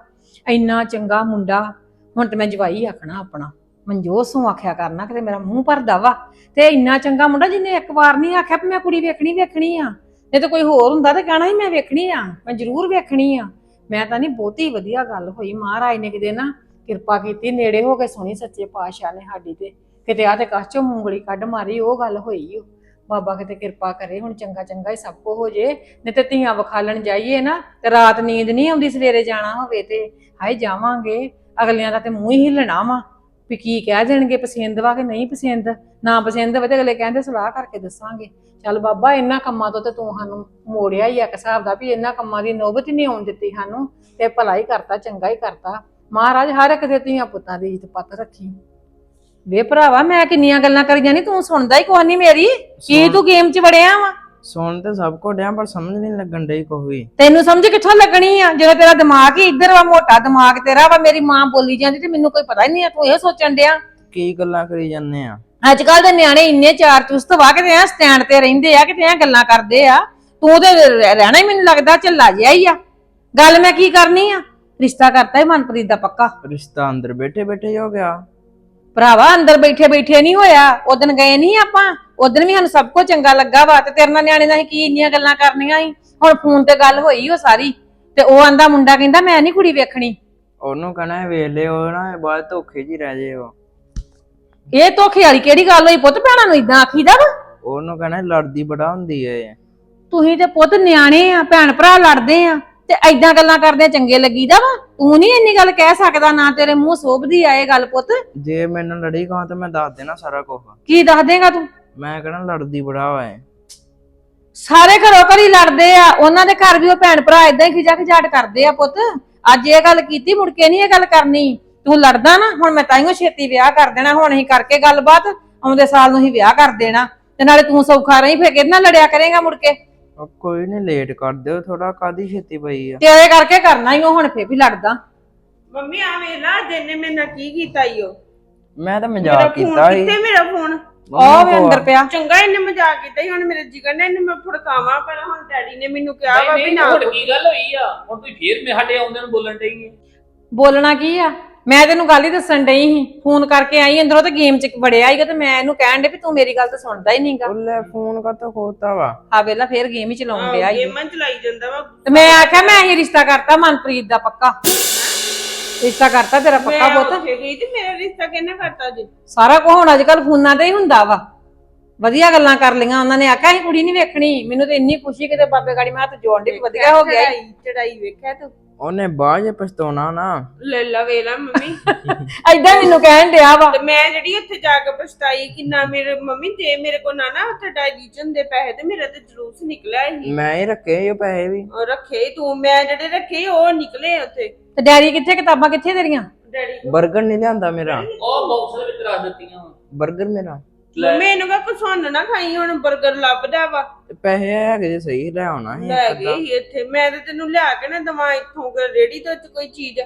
E: ਇੰਨਾ ਚੰਗਾ ਮੁੰਡਾ, ਹੁਣ ਤੇ ਮੈਂ ਜਵਾਈ ਆਖਣਾ ਆਪਣਾ। ਮਨਜੋਤ ਸੂ ਆਖਿਆ ਕਰਨਾ, ਕਿਤੇ ਮੇਰਾ ਮੂੰਹ ਭਰਦਾ ਵਾ। ਤੇ ਇੰਨਾ ਚੰਗਾ ਮੁੰਡਾ ਜਿਹਨੇ ਇੱਕ ਵਾਰ ਨਹੀਂ ਆਖਿਆ ਵੀ ਮੈਂ ਕੁੜੀ ਵੇਖਣੀ ਵੇਖਣੀ ਆ। ਨਹੀਂ ਤੇ ਕੋਈ ਹੋਰ ਹੁੰਦਾ ਤੇ ਕਹਿਣਾ ਹੀ ਮੈਂ ਵੇਖਣੀ ਆ। ਮੈਂ ਜ਼ਰੂਰ ਵੇਖਣੀ ਆ। ਮੈਂ ਤਾਂ ਨਹੀਂ, ਬਹੁਤੀ ਵਧੀਆ ਗੱਲ ਹੋਈ। ਮਹਾਰਾਜ ਨੇ ਕਿਤੇ ਨਾ ਕਿਰਪਾ ਕੀਤੀ, ਨੇੜੇ ਹੋ ਕੇ ਸੋਹਣੀ ਸੱਚੇ ਪਾਤਸ਼ਾਹ ਨੇ ਸਾਡੀ ਤੇ। ਕਿਤੇ ਆ ਤੇ ਕੱਚ ਚੋਂ ਮੂੰਗਲੀ ਕੱਢ ਮਾਰੀ, ਉਹ ਗੱਲ ਹੋਈ ਓ। ਬਾਬਾ ਕਿਤੇ ਕਿਰਪਾ ਕਰੇ, ਹੁਣ ਚੰਗਾ ਚੰਗਾ ਹੀ ਸਭ ਕੋ ਹੋ ਜੇ। ਨਹੀਂ ਤੇ ਧੀਆਂ ਵਿਖਾਲਣ ਜਾਈਏ ਨਾ, ਤੇ ਰਾਤ ਨੀਂਦ ਨਹੀਂ ਆਉਂਦੀ ਸਵੇਰੇ ਜਾਣਾ ਹੋਵੇ ਤੇ, ਹਾਏ ਜਾਵਾਂਗੇ। ਅਗਲਿਆਂ ਦਾ ਤੇ ਮੂੰਹ ਹੀ ਹਿੱਲਣਾ ਵਾ, ਵੀ ਕੀ ਕਹਿ ਦੇਣਗੇ, ਪਸੰਦ ਵਾ ਕਿ ਨਹੀਂ ਪਸੰਦ? ਨਾ ਪਸੰਦ ਵਾ ਤੇ ਅਗਲੇ ਕਹਿੰਦੇ ਸਲਾਹ ਕਰਕੇ ਦੱਸਾਂਗੇ। ਚੱਲ ਬਾਬਾ, ਇਹਨਾਂ ਕੰਮਾਂ ਤੋਂ ਤੇ ਤੂੰ ਸਾਨੂੰ ਮੋੜਿਆ ਹੀ ਆ, ਇੱਕ ਹਿਸਾਬ ਦਾ ਵੀ ਇਹਨਾਂ ਕੰਮਾਂ ਦੀ ਨੌਬਤ ਹੀ ਨਹੀਂ ਆਉਣ ਦਿੱਤੀ ਸਾਨੂੰ, ਤੇ ਭਲਾ ਹੀ ਕਰਤਾ, ਚੰਗਾ ਹੀ ਕਰਤਾ। ਮਹਾਰਾਜ ਹਰ ਇੱਕ ਦੇ ਧੀਆਂ ਪੁੱਤਾਂ ਦੀ ਇੱਜ਼ਤ ਪੱਤ ਰੱਖੀ। ਵੇ ਭਰਾਵਾ ਮੈਂ ਕਿੰਨੀਆਂ ਗੱਲਾਂ ਕਰੀ ਜਾਨੀ ਤੂੰ ਸੁਣਦਾ ਹੀ ਕੋਈ ਨਹੀਂ ਮੇਰੀ। ਕੀ ਤੂੰ ਗੇਮ 'ਚ ਵੜਿਆ ਵਾ?
F: ਸੁਣ ਤੇ ਸਭ ਕੋ ਡਿਆ ਪਰ ਸਮਝ ਨਹੀਂ ਲੱਗਣ ਡਈ ਕੋਈ
E: ਤੈਨੂੰ ਸਮਝ ਕਿੱਥੋਂ ਲੱਗਣੀ ਆ? ਜਦੋਂ ਤੇਰਾ ਦਿਮਾਗ ਹੀ ਇੱਧਰ ਵਾ ਮੋਟਾ ਦਿਮਾਗ ਤੇਰਾ ਵਾ ਮੇਰੀ ਮਾਂ ਬੋਲੀ ਜਾਂਦੀ ਤੇ ਮੈਨੂੰ ਕੋਈ ਪਤਾ ਹੀ ਨਹੀਂ ਆ ਤੂੰ ਇਹ ਸੋਚਣ ਡਿਆ।
F: ਕੀ ਗੱਲਾਂ ਕਰੀ ਜਾਂਦੇ ਆ?
E: ਅੱਜ ਕੱਲ ਦੇ ਨਿਆਣੇ ਇੰਨੇ ਚਾਰ ਚੁਸਤ ਵਾ ਕਿਤੇ ਐ ਸਟੈਂਡ ਤੇ ਰਹਿੰਦੇ ਆ ਕਿਤੇ ਐ ਗੱਲਾਂ ਕਰਦੇ ਆ। ਤੂੰ ਤੇ ਰਹਿ- ਰਹਿਣਾ ਹੀ ਮੈਨੂੰ ਲੱਗਦਾ ਝੱਲਾ ਜਿਹਾ ਹੀ ਆ। ਗੱਲ ਮੈਂ ਕੀ ਕਰਨੀ ਆ? ਰਿਸ਼ਤਾ ਕਰਤਾ ਹੀ ਮਨਪ੍ਰੀਤ ਦਾ ਪੱਕਾ।
F: ਰਿਸ਼ਤਾ ਅੰਦਰ ਬੈਠੇ ਬੈਠੇ ਹੋ ਗਿਆ।
E: ਭਰਾਵਾ ਅੰਦਰ ਬੈਠੇ ਬੈਠੇ ਨਹੀਂ ਹੋਇਆ। ਉਦਣ ਗਏ ਨਹੀਂ ਆਪਾਂ। ਉਦਣ ਵੀ ਸਾਨੂੰ ਸਭ ਕੁਝ ਚੰਗਾ ਲੱਗਾ ਵਾ ਤੇ ਤੇਰੇ ਨਾਲ ਨਿਆਣੇ ਨਾਲ ਅਸੀਂ ਕੀ ਇੰਨੀਆਂ ਗੱਲਾਂ ਕਰਨੀਆਂ ਸੀ? ਹੁਣ ਫੋਨ ਤੇ ਗੱਲ ਹੋਈ ਉਹ ਸਾਰੀ। ਤੇ ਉਹ ਆਂਦਾ ਮੁੰਡਾ ਕਹਿੰਦਾ ਮੈਂ ਨਹੀਂ ਕੁੜੀ ਵੇਖਣੀ।
F: ਉਹਨੂੰ ਕਹਣਾ ਵੇਖ ਲਿਓ ਨਾ ਇਹ ਬਾਅਦ ਧੋਖੇ ਜੀ ਰਹਿ ਜੇ ਉਹ।
E: ਇਹ ਧੋਖੇ ਵਾਲੀ ਕਿਹੜੀ ਗੱਲ ਹੋਈ ਪੁੱਤ ਭੈਣਾਂ ਨੂੰ ਇਦਾਂ ਆਖੀਦਾ ਵਾ?
F: ਉਹਨੂੰ ਕਹਣਾ ਲੜਦੀ ਬੜਾ ਹੁੰਦੀ ਏ।
E: ਤੁਸੀਂ ਤੇ ਪੁੱਤ ਨਿਆਣੇ ਆ ਭੈਣ ਭਰਾ ਲੜਦੇ ਆ। ਤੇ ਐਦਾਂ ਗੱਲਾਂ ਕਰਦੇ ਚੰਗੇ ਲੱਗੀਦਾ ਵਾ? ਤੂੰ ਨਹੀਂ ਇੰਨੀ ਗੱਲ ਕਹਿ ਸਕਦਾ ਨਾ ਤੇਰੇ ਮੂੰਹ ਸੋਭਦੀ ਆ ਇਹ ਗੱਲ ਪੁੱਤ।
F: ਜੇ ਮੈਨੂੰ ਲੜੀ ਕਹਾਂ ਤਾਂ ਮੈਂ ਦੱਸ ਦੇਣਾ ਸਾਰਾ ਕੁਝ
E: ਕੀ ਦੱਸ ਦੇਗਾ ਤੂੰ?
F: ਮੈਂ ਕਹਣਾ ਲੜਦੀ ਬੜਾ ਵਾ
E: ਸਾਰੇ ਘਰੋਂ ਘਰੀ ਲੜਦੇ ਆ ਉਹਨਾਂ ਦੇ ਘਰ ਵੀ ਉਹ ਭੈਣ ਭਰਾ ਇਦਾਂ ਹੀ ਖਿਜਾ ਖਿਜਾਟ ਕਰਦੇ ਆ ਪੁੱਤ। ਅੱਜ ਇਹ ਗੱਲ ਕੀਤੀ ਮੁੜ ਕੇ ਨਹੀਂ ਇਹ ਗੱਲ ਕਰਨੀ। ਤੂੰ ਲੜਦਾ ਨਾ ਹੁਣ ਮੈਂ ਤਾਈਓ ਛੇਤੀ ਵਿਆਹ ਕਰ ਦੇਣਾ ਹੁਣ ਅਸੀਂ ਕਰਕੇ ਗੱਲਬਾਤ ਆਉਂਦੇ ਸਾਲ ਨੂੰ ਹੀ ਵਿਆਹ ਕਰ ਦੇਣਾ। ਤੇ ਨਾਲੇ ਤੂੰ ਸੌਖਾ ਰਹੀਂ ਫੇਰ ਕਿਹਦੇ ਨਾਲ ਲੜਿਆ ਕਰੇਗਾ ਮੁੜ ਕੇ?
F: ਉਹ ਕੋਈ ਨਹੀਂ ਲੇਟ ਕਰ ਦਿਓ ਥੋੜਾ ਕਾਦੀ ਛੇਤੀ ਪਈ ਆ।
E: ਤੇਰੇ ਕਰਕੇ ਕਰਨਾ ਹੀ ਉਹ ਹੁਣ ਫੇਰ ਵੀ ਲੜਦਾ।
B: ਮੰਮੀ ਆ ਵੇਖ ਲਾ ਜਿੰਨੇ ਮੇਰੇ ਨਾਲ ਕੀ ਕੀਤਾ ਈ ਉਹ?
F: ਮੈਂ ਤਾਂ
B: ਮੇਰਾ
F: ਮਜ਼ਾਕ
B: ਫੋਨ
F: ਕੀਤਾ ਸੀ।
B: ਕਿੱਥੇ ਮੇਰਾ ਫੋਨ?
E: ਉਹ ਵੀ ਅੰਦਰ ਪਿਆ।
B: ਚੰਗਾ ਇਹਨੇ ਮਜ਼ਾਕ ਕੀਤਾ ਹੀ ਹੁਣ ਮੇਰੇ ਜਿਗਰ ਨੇ ਇਹਨੂੰ ਮੈਂ ਫੜਕਾਵਾਂ ਪਰ ਹੁਣ ਡੈਡੀ ਨੇ ਮੈਨੂੰ ਕਿਹਾ ਵਾ ਵੀ
G: ਨਹੀਂ
B: ਨਾ
G: ਹੁਣ ਕੀ ਗੱਲ ਹੋਈ ਆ? ਹੁਣ ਤੁਸੀਂ ਫੇਰ ਮੇ ਸਾਡੇ ਆਉਂਦੇ ਨੂੰ ਬੋਲਣ ਡਈ ਏ
E: ਬੋਲਣਾ ਕੀ ਆ? ਮੈਂ ਤੈਨੂੰ ਗੱਲ ਹੀ ਦੱਸਣ ਡਈ ਸੀ ਫੋਨ ਕਰਕੇ ਆਈ ਅੰਦਰੋਂ ਤੇ ਗੇਮ ਚ ਵੜਿਆ ਹੀਗਾ ਤੇ ਮੈਂ ਇਹਨੂੰ ਕਹਿਣ ਦੇ ਵੀ ਤੂੰ ਮੇਰੀ ਗੱਲ ਤਾਂ ਸੁਣਦਾ ਹੀ ਨਹੀਂਗਾ।
F: ਉਹਲੇ ਫੋਨ ਕਾ ਤਾਂ ਖੋਤਾ ਵਾ।
E: ਆ ਵੇਲਾ ਫੇਰ ਗੇਮ ਹੀ ਚਲਾਉਣ ਡਿਆ ਈ
B: ਗੇਮਾਂ ਚਲਾਈ ਜਾਂਦਾ ਵਾ।
E: ਤੇ ਮੈਂ ਆਖਿਆ ਮੈਂ ਇਹ ਰਿਸ਼ਤਾ ਕਰਤਾ ਮਨਪ੍ਰੀਤ ਦਾ ਪੱਕਾ। ਰਿਸ਼ਤਾ ਕਰਤਾ ਤੇਰਾ ਪੱਕਾ
B: ਮੈਂ
E: ਪੁੱਤ।
B: ਗਈ ਤੇ ਮੇਰਾ ਰਿਸ਼ਤਾ ਕਿਹਨੇ ਕਰਤਾ ਜੀ?
E: ਸਾਰਾ ਕੁਝ ਹੁਣ ਅੱਜ ਕੱਲ ਫੋਨਾਂ ਤੇ ਹੀ ਹੁੰਦਾ ਵਾ। ਵਧੀਆ ਗੱਲਾਂ ਕਰ ਲਈਆਂ ਉਹਨਾਂ ਨੇ ਆਖਿਆ ਅਸੀਂ ਕੁੜੀ ਨਹੀਂ ਵੇਖਣੀ। ਮੈਨੂੰ ਤੇ ਇੰਨੀ ਖੁਸ਼ੀ ਕਿਤੇ ਬਾਬੇ ਗਾੜੀ ਮੈਂ ਤਾਂ ਜੋੜ ਦੀ ਵਧੀਆ ਹੋ ਗਿਆ ਈ।
B: ਚੜਾਈ ਚੜਾਈ ਵੇਖਿਆ ਤੂੰ?
F: ਉਹਨੇ ਬਾਅਦ ਚ ਪਛਤਾਉਣਾ ਨਾ।
B: ਲੈ ਲਾ ਵੇਲਾ ਮੰਮੀ।
E: ਏਦਾਂ ਮੈਨੂੰ ਕਹਿਣ ਡਿਆ ਵਾ।
B: ਤੇ ਮੈਂ ਜਿਹੜੀ ਉੱਥੇ ਜਾ ਕੇ ਪਛਤਾਈ ਕਿੰਨਾ ਮੇਰੇ ਮੰਮੀ ਜੇ ਮੇਰੇ ਕੋਲ ਨਾ ਨਾ ਉੱਥੇ ਡਾਈਜੀਸ਼ਨ ਦੇ ਪੈਸੇ ਤੇ ਮੇਰਾ ਤੇ ਜਲੂਸ ਨਿਕਲਿਆ ਸੀ
F: ਮੈਂ ਹੀ ਰੱਖੇ ਉਹ ਪੈਸੇ ਵੀ।
B: ਉਹ ਰੱਖੇ ਸੀ ਤੂੰ ਮੈਂ ਜਿਹੜੇ ਰੱਖੇ ਉਹ ਨਿਕਲੇ ਉੱਥੇ।
E: ਤੇ ਡੈਡੀ ਕਿੱਥੇ ਕਿਤਾਬਾਂ ਕਿੱਥੇ ਤੇਰੀਆਂ?
B: ਡੈਡੀ
F: 버ਗਰ ਨਹੀਂ ਲਿਆਂਦਾ ਮੇਰਾ।
G: ਉਹ ਬਾਕਸ ਦੇ ਵਿੱਚ ਰੱਖ ਦਿੱਤੀਆਂ ਵਾਂ।
F: 버ਗਰ ਮੇਰਾ।
B: ਇਹਨੂੰ ਕਹ ਪਸੰਦ ਨਾ ਖਾਈ ਹੁਣ 버ਗਰ ਲੱਭਦਾ ਵਾ।
F: ਤੇ ਪੈਸੇ ਹੈਗੇ ਜੇ ਸਹੀ ਲੈ ਆਉਣਾ ਸੀ
B: ਲੈ
F: ਇੱਕ
B: ਗਈ
F: ਅੱਧਾ।
B: ਸੀ ਇੱਥੇ। ਮੈਂ ਤੇ ਤੈਨੂੰ ਲਿਆ ਕੇ ਨਾ ਦਵਾਂ ਇੱਥੋਂ ਕੋਈ ਰੇੜੀ ਤੋਂ ਕੋਈ ਚੀਜ਼।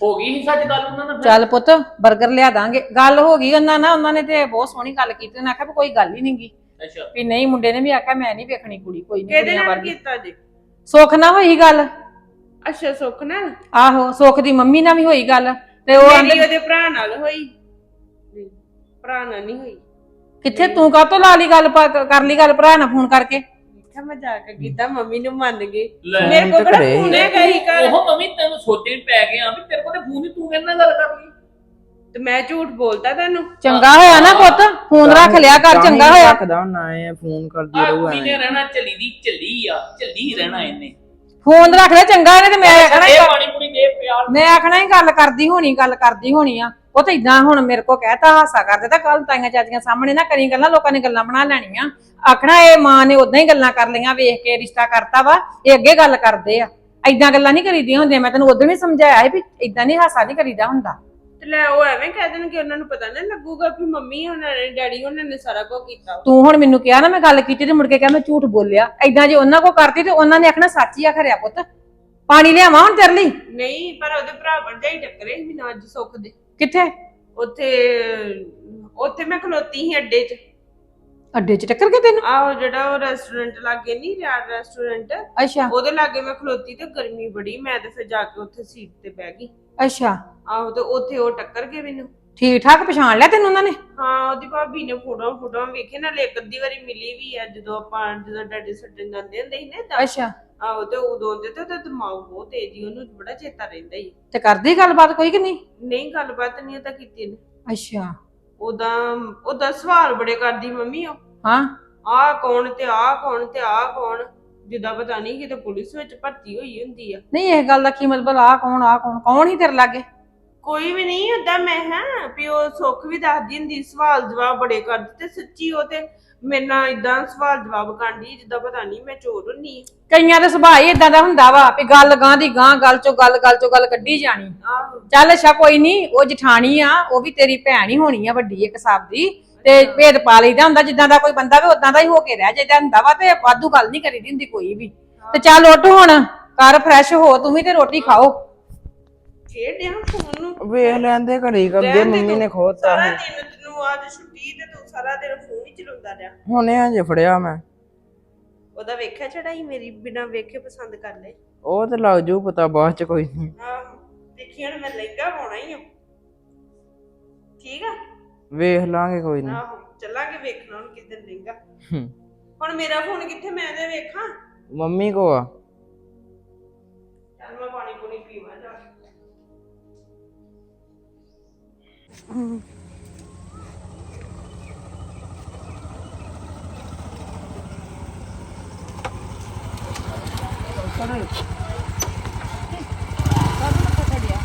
G: ਹੋ ਗਈ ਸੀ ਸੱਚ ਗੱਲ ਉਹਨਾਂ ਨਾਲ ਫਿਰ?
E: ਚੱਲ ਪੁੱਤ 버ਗਰ ਲਿਆ ਦਾਂਗੇ। ਗੱਲ ਹੋ ਗਈ ਉਹਨਾਂ ਨਾਲ ਉਹਨਾਂ ਨੇ ਤੇ ਬਹੁਤ ਸੋਹਣੀ ਗੱਲ ਕੀਤੀ। ਉਹਨਾਂ ਆਖਿਆ ਵੀ ਕੋਈ ਗੱਲ ਹੀ ਨਹੀਂਗੀ
G: ਅੱਛਾ।
E: ਵੀ ਨਹੀਂ ਮੁੰਡੇ ਨੇ ਵੀ ਆਖਿਆ ਮੈਂ ਨਹੀਂ ਵੇਖਣੀ ਕੁੜੀ ਕੋਈ ਨਹੀਂ
B: ਕਿਹਦੇ ਨਾਲ ਕੀਤਾ ਜੀ?
E: ਸੁੱਖ ਨਾਲ ਹੋਈ ਗੱਲ?
B: ਅੱਛਾ ਸੁੱਖ ਨਾਲ?
E: ਆਹੋ ਸੁੱਖ ਦੀ ਮੰਮੀ ਨਾਲ ਵੀ ਹੋਈ ਗੱਲ। ਤੇ ਉਹ
B: ਮੇਰੀ
E: ਆਂਦੇ
B: ਉਹਦੇ ਭਰਾ ਨਾਲ ਹੋਈ। ਨਹੀਂ, ਭਰਾ ਨਾਲ ਨਹੀਂ ਹੋਈ।
E: ਕਿੱਥੇ ਤੂੰ ਕਾਹਤੋਂ ਲਾ ਲਈ ਗੱਲ ਪਾ- ਕਰ ਲਈ ਗੱਲ ਭਰਾ ਨਾਲ ਫੋਨ ਕਰਕੇ?
B: ਮਿੱਠਾ ਮਜ਼ਾਕ ਕੀਤਾ ਮੰਮੀ ਨੂੰ ਮੰਨ ਗਏ
G: ਲੈ
B: ਮੇਰੇ ਕੋਲ ਕਿਹੜਾ
F: ਘਰੇ।
B: ਫੋਨ ਹੈਗਾ ਹੀ ਘਰ
G: ਉਹ ਮੰਮੀ ਤੈਨੂੰ ਸੋਚੇ ਪੈ ਗਿਆ ਵੀ ਤੇਰੇ ਕੋਲ ਤੇ ਫੋਨ ਹੀ ਤੂੰ ਕਹਿੰਦਾ ਗੱਲ ਕਰ ਲਈ।
B: ਤੇ ਮੈਂ ਝੂਠ ਬੋਲਦਾ ਤੈਨੂੰ?
E: ਚੰਗਾ ਹੋਇਆ ਨਾ ਪੁੱਤ ਫੋਨ ਰੱਖ ਲਿਆ ਕਰ ਚੰਗਾ ਹੋਇਆ।
F: ਰੱਖਦਾ ਹੁੰਦਾ ਐ ਫੋਨ ਕਰਦੀ
G: ਆ
F: ਰਹੂ
G: ਕੁੜੀ ਨੇ ਰਹਿਣਾ ਚੱਲੀ ਦੀ ਚੱਲੀ ਆ ਚੱਲੀ ਹੀ ਰਹਿਣਾ ਇਹਨੇ।
E: ਫੋਨ ਰੱਖ ਲਿਆ ਚੰਗਾ ਇਹਨੇ ਤੇ ਮੈਂ ਆਖਣਾ
G: ਇਹ
E: ਹੀ-
G: ਪਾਣੀ ਪੂਣੀ ਦੇ ਪਿਆਰ।
E: ਮੈਂ ਆਖਣਾ ਹੀ ਗੱਲ ਕਰਦੀ ਹੋਣੀ ਗੱਲ ਕਰਦੀ ਹੋਣੀ ਆ। ਉਹ ਤਾਂ ਇਦਾਂ ਹੁਣ ਮੇਰੇ ਕੋ ਕਹਿਤਾ ਹਾਸਾ ਕਰ ਦਿੱਤਾ ਕੱਲ ਤਾਈਆਂ ਚਾਚੀਆਂ ਸਾਹਮਣੇ ਨਾ ਕਰੀ ਗੱਲਾਂ ਲੋਕਾਂ ਨੇ ਗੱਲਾਂ ਬਣਾ ਲੈਣੀਆਂ। ਆਖਣਾ ਇਹ ਮਾਂ ਨੇ ਉਦਾਂ ਹੀ ਗੱਲਾਂ ਕਰ ਲਈਆਂ ਵੇਖ ਕੇ ਰਿਸ਼ਤਾ ਕਰਤਾ ਵਾ ਇਹ ਅੱਗੇ ਗੱਲ ਕਰਦੇ ਆ। ਇਦਾਂ ਗੱਲਾਂ ਨਹੀਂ ਕਰੀਦੀਆਂ ਹੁੰਦੀਆਂ ਮੈਂ ਤੈਨੂੰ ਉਦੋਂ ਵੀ ਸਮਝਾਇਆ ਸੀ ਵੀ ਇਦਾਂ ਨਹੀਂ ਹਾਸਾ ਨਹੀਂ ਕਰੀਦਾ ਹੁੰਦਾ।
B: ਤੇ ਲੈ ਉਹ ਐਵੇਂ ਕਹਿ ਦੇਣਗੇ ਉਹਨਾਂ ਨੂੰ ਪਤਾ ਨਾ ਲੱਗੂਗਾ ਵੀ ਮੰਮੀ ਉਹਨਾਂ ਨੇ ਡੈਡੀ ਉਹਨਾਂ ਨੇ ਸਾਰਾ ਕੁਝ ਕੀਤਾ
E: ਤੂੰ ਹੁਣ ਮੈਨੂੰ ਕਿਹਾ ਨਾ ਮੈਂ ਗੱਲ ਕੀਤੀ ਤੇ ਮੁੜ ਕੇ ਕਿਹਾ ਮੈਂ ਝੂਠ ਬੋਲਿਆ। ਇਦਾਂ ਜੇ ਉਹਨਾਂ ਕੋ ਕਰਤੀ ਤੇ ਉਹਨਾਂ ਨੇ ਆਖਣਾ ਸੱਚ ਹੀ ਆ ਖਰਿਆ ਪੁੱਤ। ਪਾਣੀ ਲਿਆਵਾਂ ਹੁਣ ਤੇਰੇ ਲਈ?
B: ਨਹੀਂ ਪਰ ਉਹਦੇ ਭਰਾ ਭਰਜਾਈ ਟੱਕਰੇ ਸੀ ਮੈਨੂੰ ਅੱਜ ਸੁੱਖ ਦੇ।
E: ਕਿੱਥੇ?
B: ਉੱਥੇ ਉੱਥੇ ਮੈਂ ਖਲੋਤੀ ਸੀ ਅੱਡੇ 'ਚ।
E: ਅੱਡੇ 'ਚ ਟੱਕਰ ਕੇ ਤੈਨੂੰ?
B: ਆਹੋ ਜਿਹੜਾ ਉਹ ਰੈਸਟੋਰੈਂਟ ਲਾਗੇ ਨਹੀਂ ਯਾਰ ਰੈਸਟੋਰੈਂਟ
E: ਅੱਛਾ।
B: ਉਹਦੇ ਲਾਗੇ ਮੈਂ ਖਲੋਤੀ ਤੇ ਗਰਮੀ ਬੜੀ ਮੈਂ ਤੇ ਫਿਰ ਜਾ ਕੇ ਉੱਥੇ ਸੀਟ ਤੇ ਬਹਿ ਗਈ।
E: ਅੱਛਾ।
B: ਆਹੋ ਤੇ ਉੱਥੇ ਉਹ ਟੱਕਰ ਗਏ ਮੈਨੂੰ।
E: ਠੀਕ ਠਾਕ ਪਛਾਣ ਲਿਆ ਤੈਨੂੰ ਉਹਨਾਂ ਨੇ?
B: ਹਾਂ ਉਹਦੀ ਭਾਬੀ ਨੇ ਫੋਟੋ ਫੋਟੋ ਵੇਖੇ ਨਾਲੇ ਇੱਕ ਅੱਧੀ ਵਾਰੀ ਮਿਲੀ ਵੀ ਆ ਜਦੋਂ ਆਪਾਂ ਜਦੋਂ ਡੈਡੀ ਛੱਡਣ ਜਾਂਦੇ ਹੁੰਦੇ ਸੀ ਨਾ ਏਦਾਂ।
E: ਅੱਛਾ।
B: ਆਹੋ ਤੇ ਉਦੋਂ ਦੇ ਤੇ ਉਹਦਾ ਦਿਮਾਗ ਬਹੁਤ ਤੇਜ਼ ਉਹਨੂੰ ਬੜਾ ਚੇਤਾ ਰਹਿੰਦਾ ਹੀ
E: ਤੇ ਕਰਦੀ ਗੱਲਬਾਤ ਕੋਈ ਕਿ ਨਹੀਂ?
B: ਨਹੀਂ ਗੱਲਬਾਤ ਨਹੀਂ ਉਹ ਤਾਂ ਕੀਤੀ ਨੇ
E: ਅੱਛਾ।
B: ਉਦਾਂ ਉਹਦਾ ਸਵਾਲ ਬੜੇ ਕਰਦੀ ਮੰਮੀ ਉਹ।
E: ਹਾਂ।
B: ਆਹ ਕੌਣ ਤੇ ਆਹ ਕੌਣ ਤੇ ਆਹ ਕੌਣ? ਜਿੱਦਾਂ ਪਤਾ ਨਹੀਂ ਕਿਤੇ ਪੁਲਿਸ ਵਿੱਚ ਭਰਤੀ ਹੋਈ ਹੁੰਦੀ ਆ।
E: ਨਹੀਂ ਇਹ ਗੱਲ ਦਾ ਕੀ ਮਤਲਬ ਆ ਕੌਣ ਆ ਕੌਣ? ਕੌਣ ਹੀ ਤੇਰੇ ਲਾਗੇ?
B: ਕੋਈ ਵੀ ਨਹੀਂ ਹੁੰਦਾ ਮੈਂ ਹਾਂ ਵੀ ਉਹ ਸੁੱਖ ਵੀ ਦੱਸਦੀ ਹੁੰਦੀ ਸਵਾਲ ਜਵਾਬ ਬੜੇ ਕਰਦੀ ਤੇ ਸੱਚੀ ਉਹ ਤੇ ਮੇਰੇ ਨਾਲ ਇਦਾਂ ਸਵਾਲ ਜਵਾਬ ਕਰਦੀ ਜਿੱਦਾਂ ਪਤਾ ਨਹੀਂ ਮੈਂ ਚੋਰ ਹੁੰਨੀ ਆ।
E: ਕਈਆਂ ਦਾ ਸੁਭਾਅ ਹੀ ਇਦਾਂ ਦਾ ਹੁੰਦਾ ਵਾ ਵੀ ਗੱਲ ਗਾਂ ਦੀ ਗਾਂ ਗੱਲ ਚੋਂ ਗੱਲ ਗੱਲ ਚੋਂ ਗੱਲ ਕੱਢੀ ਜਾਣੀ।
B: ਆਹੋ।
E: ਚੱਲ ਅੱਛਾ ਕੋਈ ਨਹੀਂ ਉਹ ਜਠਾਣੀ ਆ ਉਹ ਵੀ ਤੇਰੀ ਭੈਣ ਹੀ ਹੋਣੀ ਆ ਵੱਡੀ ਇੱਕ ਹਿਸਾਬ ਦੀ ਤੇ ਭੇਦ ਪਾ ਲਈਦਾ ਹੁੰਦਾ ਜਿੱਦਾਂ ਦਾ ਕੋਈ ਬੰਦਾ ਵੀ ਉਦਾਂ ਦਾ ਹੀ ਹੋ ਕੇ ਰਹਿ ਜਾਈਦਾ ਹੁੰਦਾ ਵਾ ਤੇ ਵਾਧੂ ਗੱਲ ਨਹੀਂ ਕਰੀਦੀ ਹੁੰਦੀ ਕੋਈ ਵੀ। ਤੇ ਚੱਲ ਉੱਠ ਹੁਣ ਕਰ ਫਰੈਸ਼ ਹੋ ਤੂੰ ਵੀ ਤੇ ਰੋਟੀ ਖਾਓ।
B: ਖੇਡਿਆ ਫੋਨ ਨੂੰ।
F: ਵੇਖ ਲੈਂਦੇ ਘੜੀ ਕਰਦੇ
B: ਰਹਿਣ ਦੇ
F: ਮੰਮੀ
B: ਤੂੰ।
F: ਨੇ ਖੋਤਾ
B: ਸਾਰਾ
F: ਹੈ
B: ਦਿਨ ਤੈਨੂੰ ਅੱਜ ਛੁੱਟੀ ਤੇ ਤੂੰ ਸਾਰਾ ਦਿਨ ਫੋਨ ਹੀ ਚਲਾਉਂਦਾ ਰਿਹਾ।
F: ਹੁਣੇ ਹਜੇ ਫੜਿਆ ਮੈਂ।
B: ਉਹਦਾ ਵੇਖਿਆ ਚੜਾਈ ਮੇਰੀ ਬਿਨਾ ਵੇਖੇ ਪਸੰਦ ਕਰ ਲੈ
F: ਉਹ ਤੇ ਲੱਗ ਜੂ ਪਤਾ ਬਾਅਦ ਚ ਕੋਈ ਨਹੀਂ।
B: ਆਹੋ ਦੇਖੀ ਹੁਣ ਮੈਂ ਲਹਿੰਗਾ ਪਾਉਣਾ ਹੀ ਆ। ਠੀਕ ਆ?
F: ਵੇਖ ਲਾਂਗੇ ਕੋਈ ਨਹੀਂ।
B: ਆਹੋ ਚੱਲਾਂਗੇ ਵੇਖਣਾ ਹੁਣ ਕਿਸ ਦਿਨ ਲਹਿੰਗਾ।
F: ਹੂੰ।
B: ਹੁਣ ਮੇਰਾ ਫੋਨ ਕਿੱਥੇ ਮੈਂ ਤੇ ਵੇਖਾਂ?
F: ਮੰਮੀ ਕੋ ਆ।
B: ਚੱਲ ਮੈਂ ਪਾਣੀ ਪੂਣੀ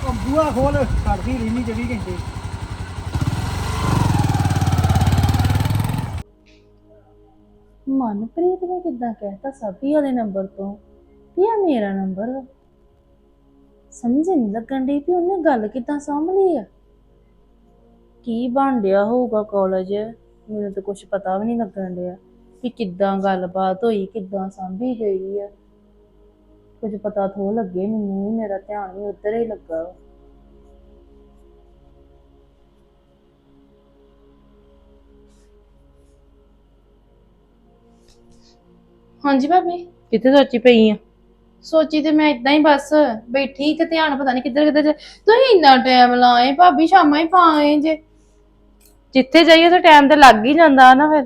C: ਉਹ ਬੂਆ ਖੋਲ, ਕੱਢਦੀ ਰਹਿਣੀ 24 ਘੰਟੇ।
A: ਮਨਪ੍ਰੀਤ ਨੇ ਕਿੱਦਾਂ ਕਹਿਤਾ ਸਾਬੀ ਵਾਲੇ ਨੰਬਰ ਤੋਂ? ਵੀ ਇਹ ਮੇਰਾ ਨੰਬਰ ਸਮਝ ਨਹੀਂ ਲੱਗਣ ਡਈ ਵੀ ਉਹਨੇ ਗੱਲ ਕਿੱਦਾਂ ਸਾਂਭ ਲਈ ਆ। ਕੀ ਬਣ ਰਿਹਾ ਹੋਊਗਾ ਕਾਲਜ ਮੈਨੂੰ ਤਾਂ ਕੁਝ ਪਤਾ ਵੀ ਨਹੀਂ ਲੱਗਣ ਡਿਆ ਕਿ ਕਿੱਦਾਂ ਗੱਲਬਾਤ ਹੋਈ ਕਿੱਦਾਂ ਸਾਂਭੀ ਗਈ ਆ। ਕੁਝ ਪਤਾ ਥੋ ਲੱਗੇ ਮੈਨੂੰ ਵੀ ਮੇਰਾ ਧਿਆਨ ਵੀ ਉੱਧਰ ਹੀ ਲੱਗਾ
H: ਹਾਂਜੀ ਭਾਬੀ।
A: ਕਿੱਥੇ ਸੋਚੀ ਪਈ ਆ?
H: ਸੋਚੀ ਤੇ ਮੈਂ ਇਦਾਂ ਹੀ ਬਸ ਬੈਠੀ ਤੇ ਧਿਆਨ ਪਤਾ ਨਹੀਂ ਕਿੱਧਰ ਕਿੱਧਰ ਜਾ- ਤੁਸੀਂ ਇੰਨਾ ਟਾਈਮ ਲਾਏ ਭਾਬੀ ਸ਼ਾਮਾਂ ਹੀ ਪਾਏ ਜੇ।
A: ਜਿੱਥੇ ਜਾਈਏ ਤਾਂ ਟਾਈਮ ਤੇ ਲੱਗ ਹੀ ਜਾਂਦਾ ਨਾ ਫਿਰ।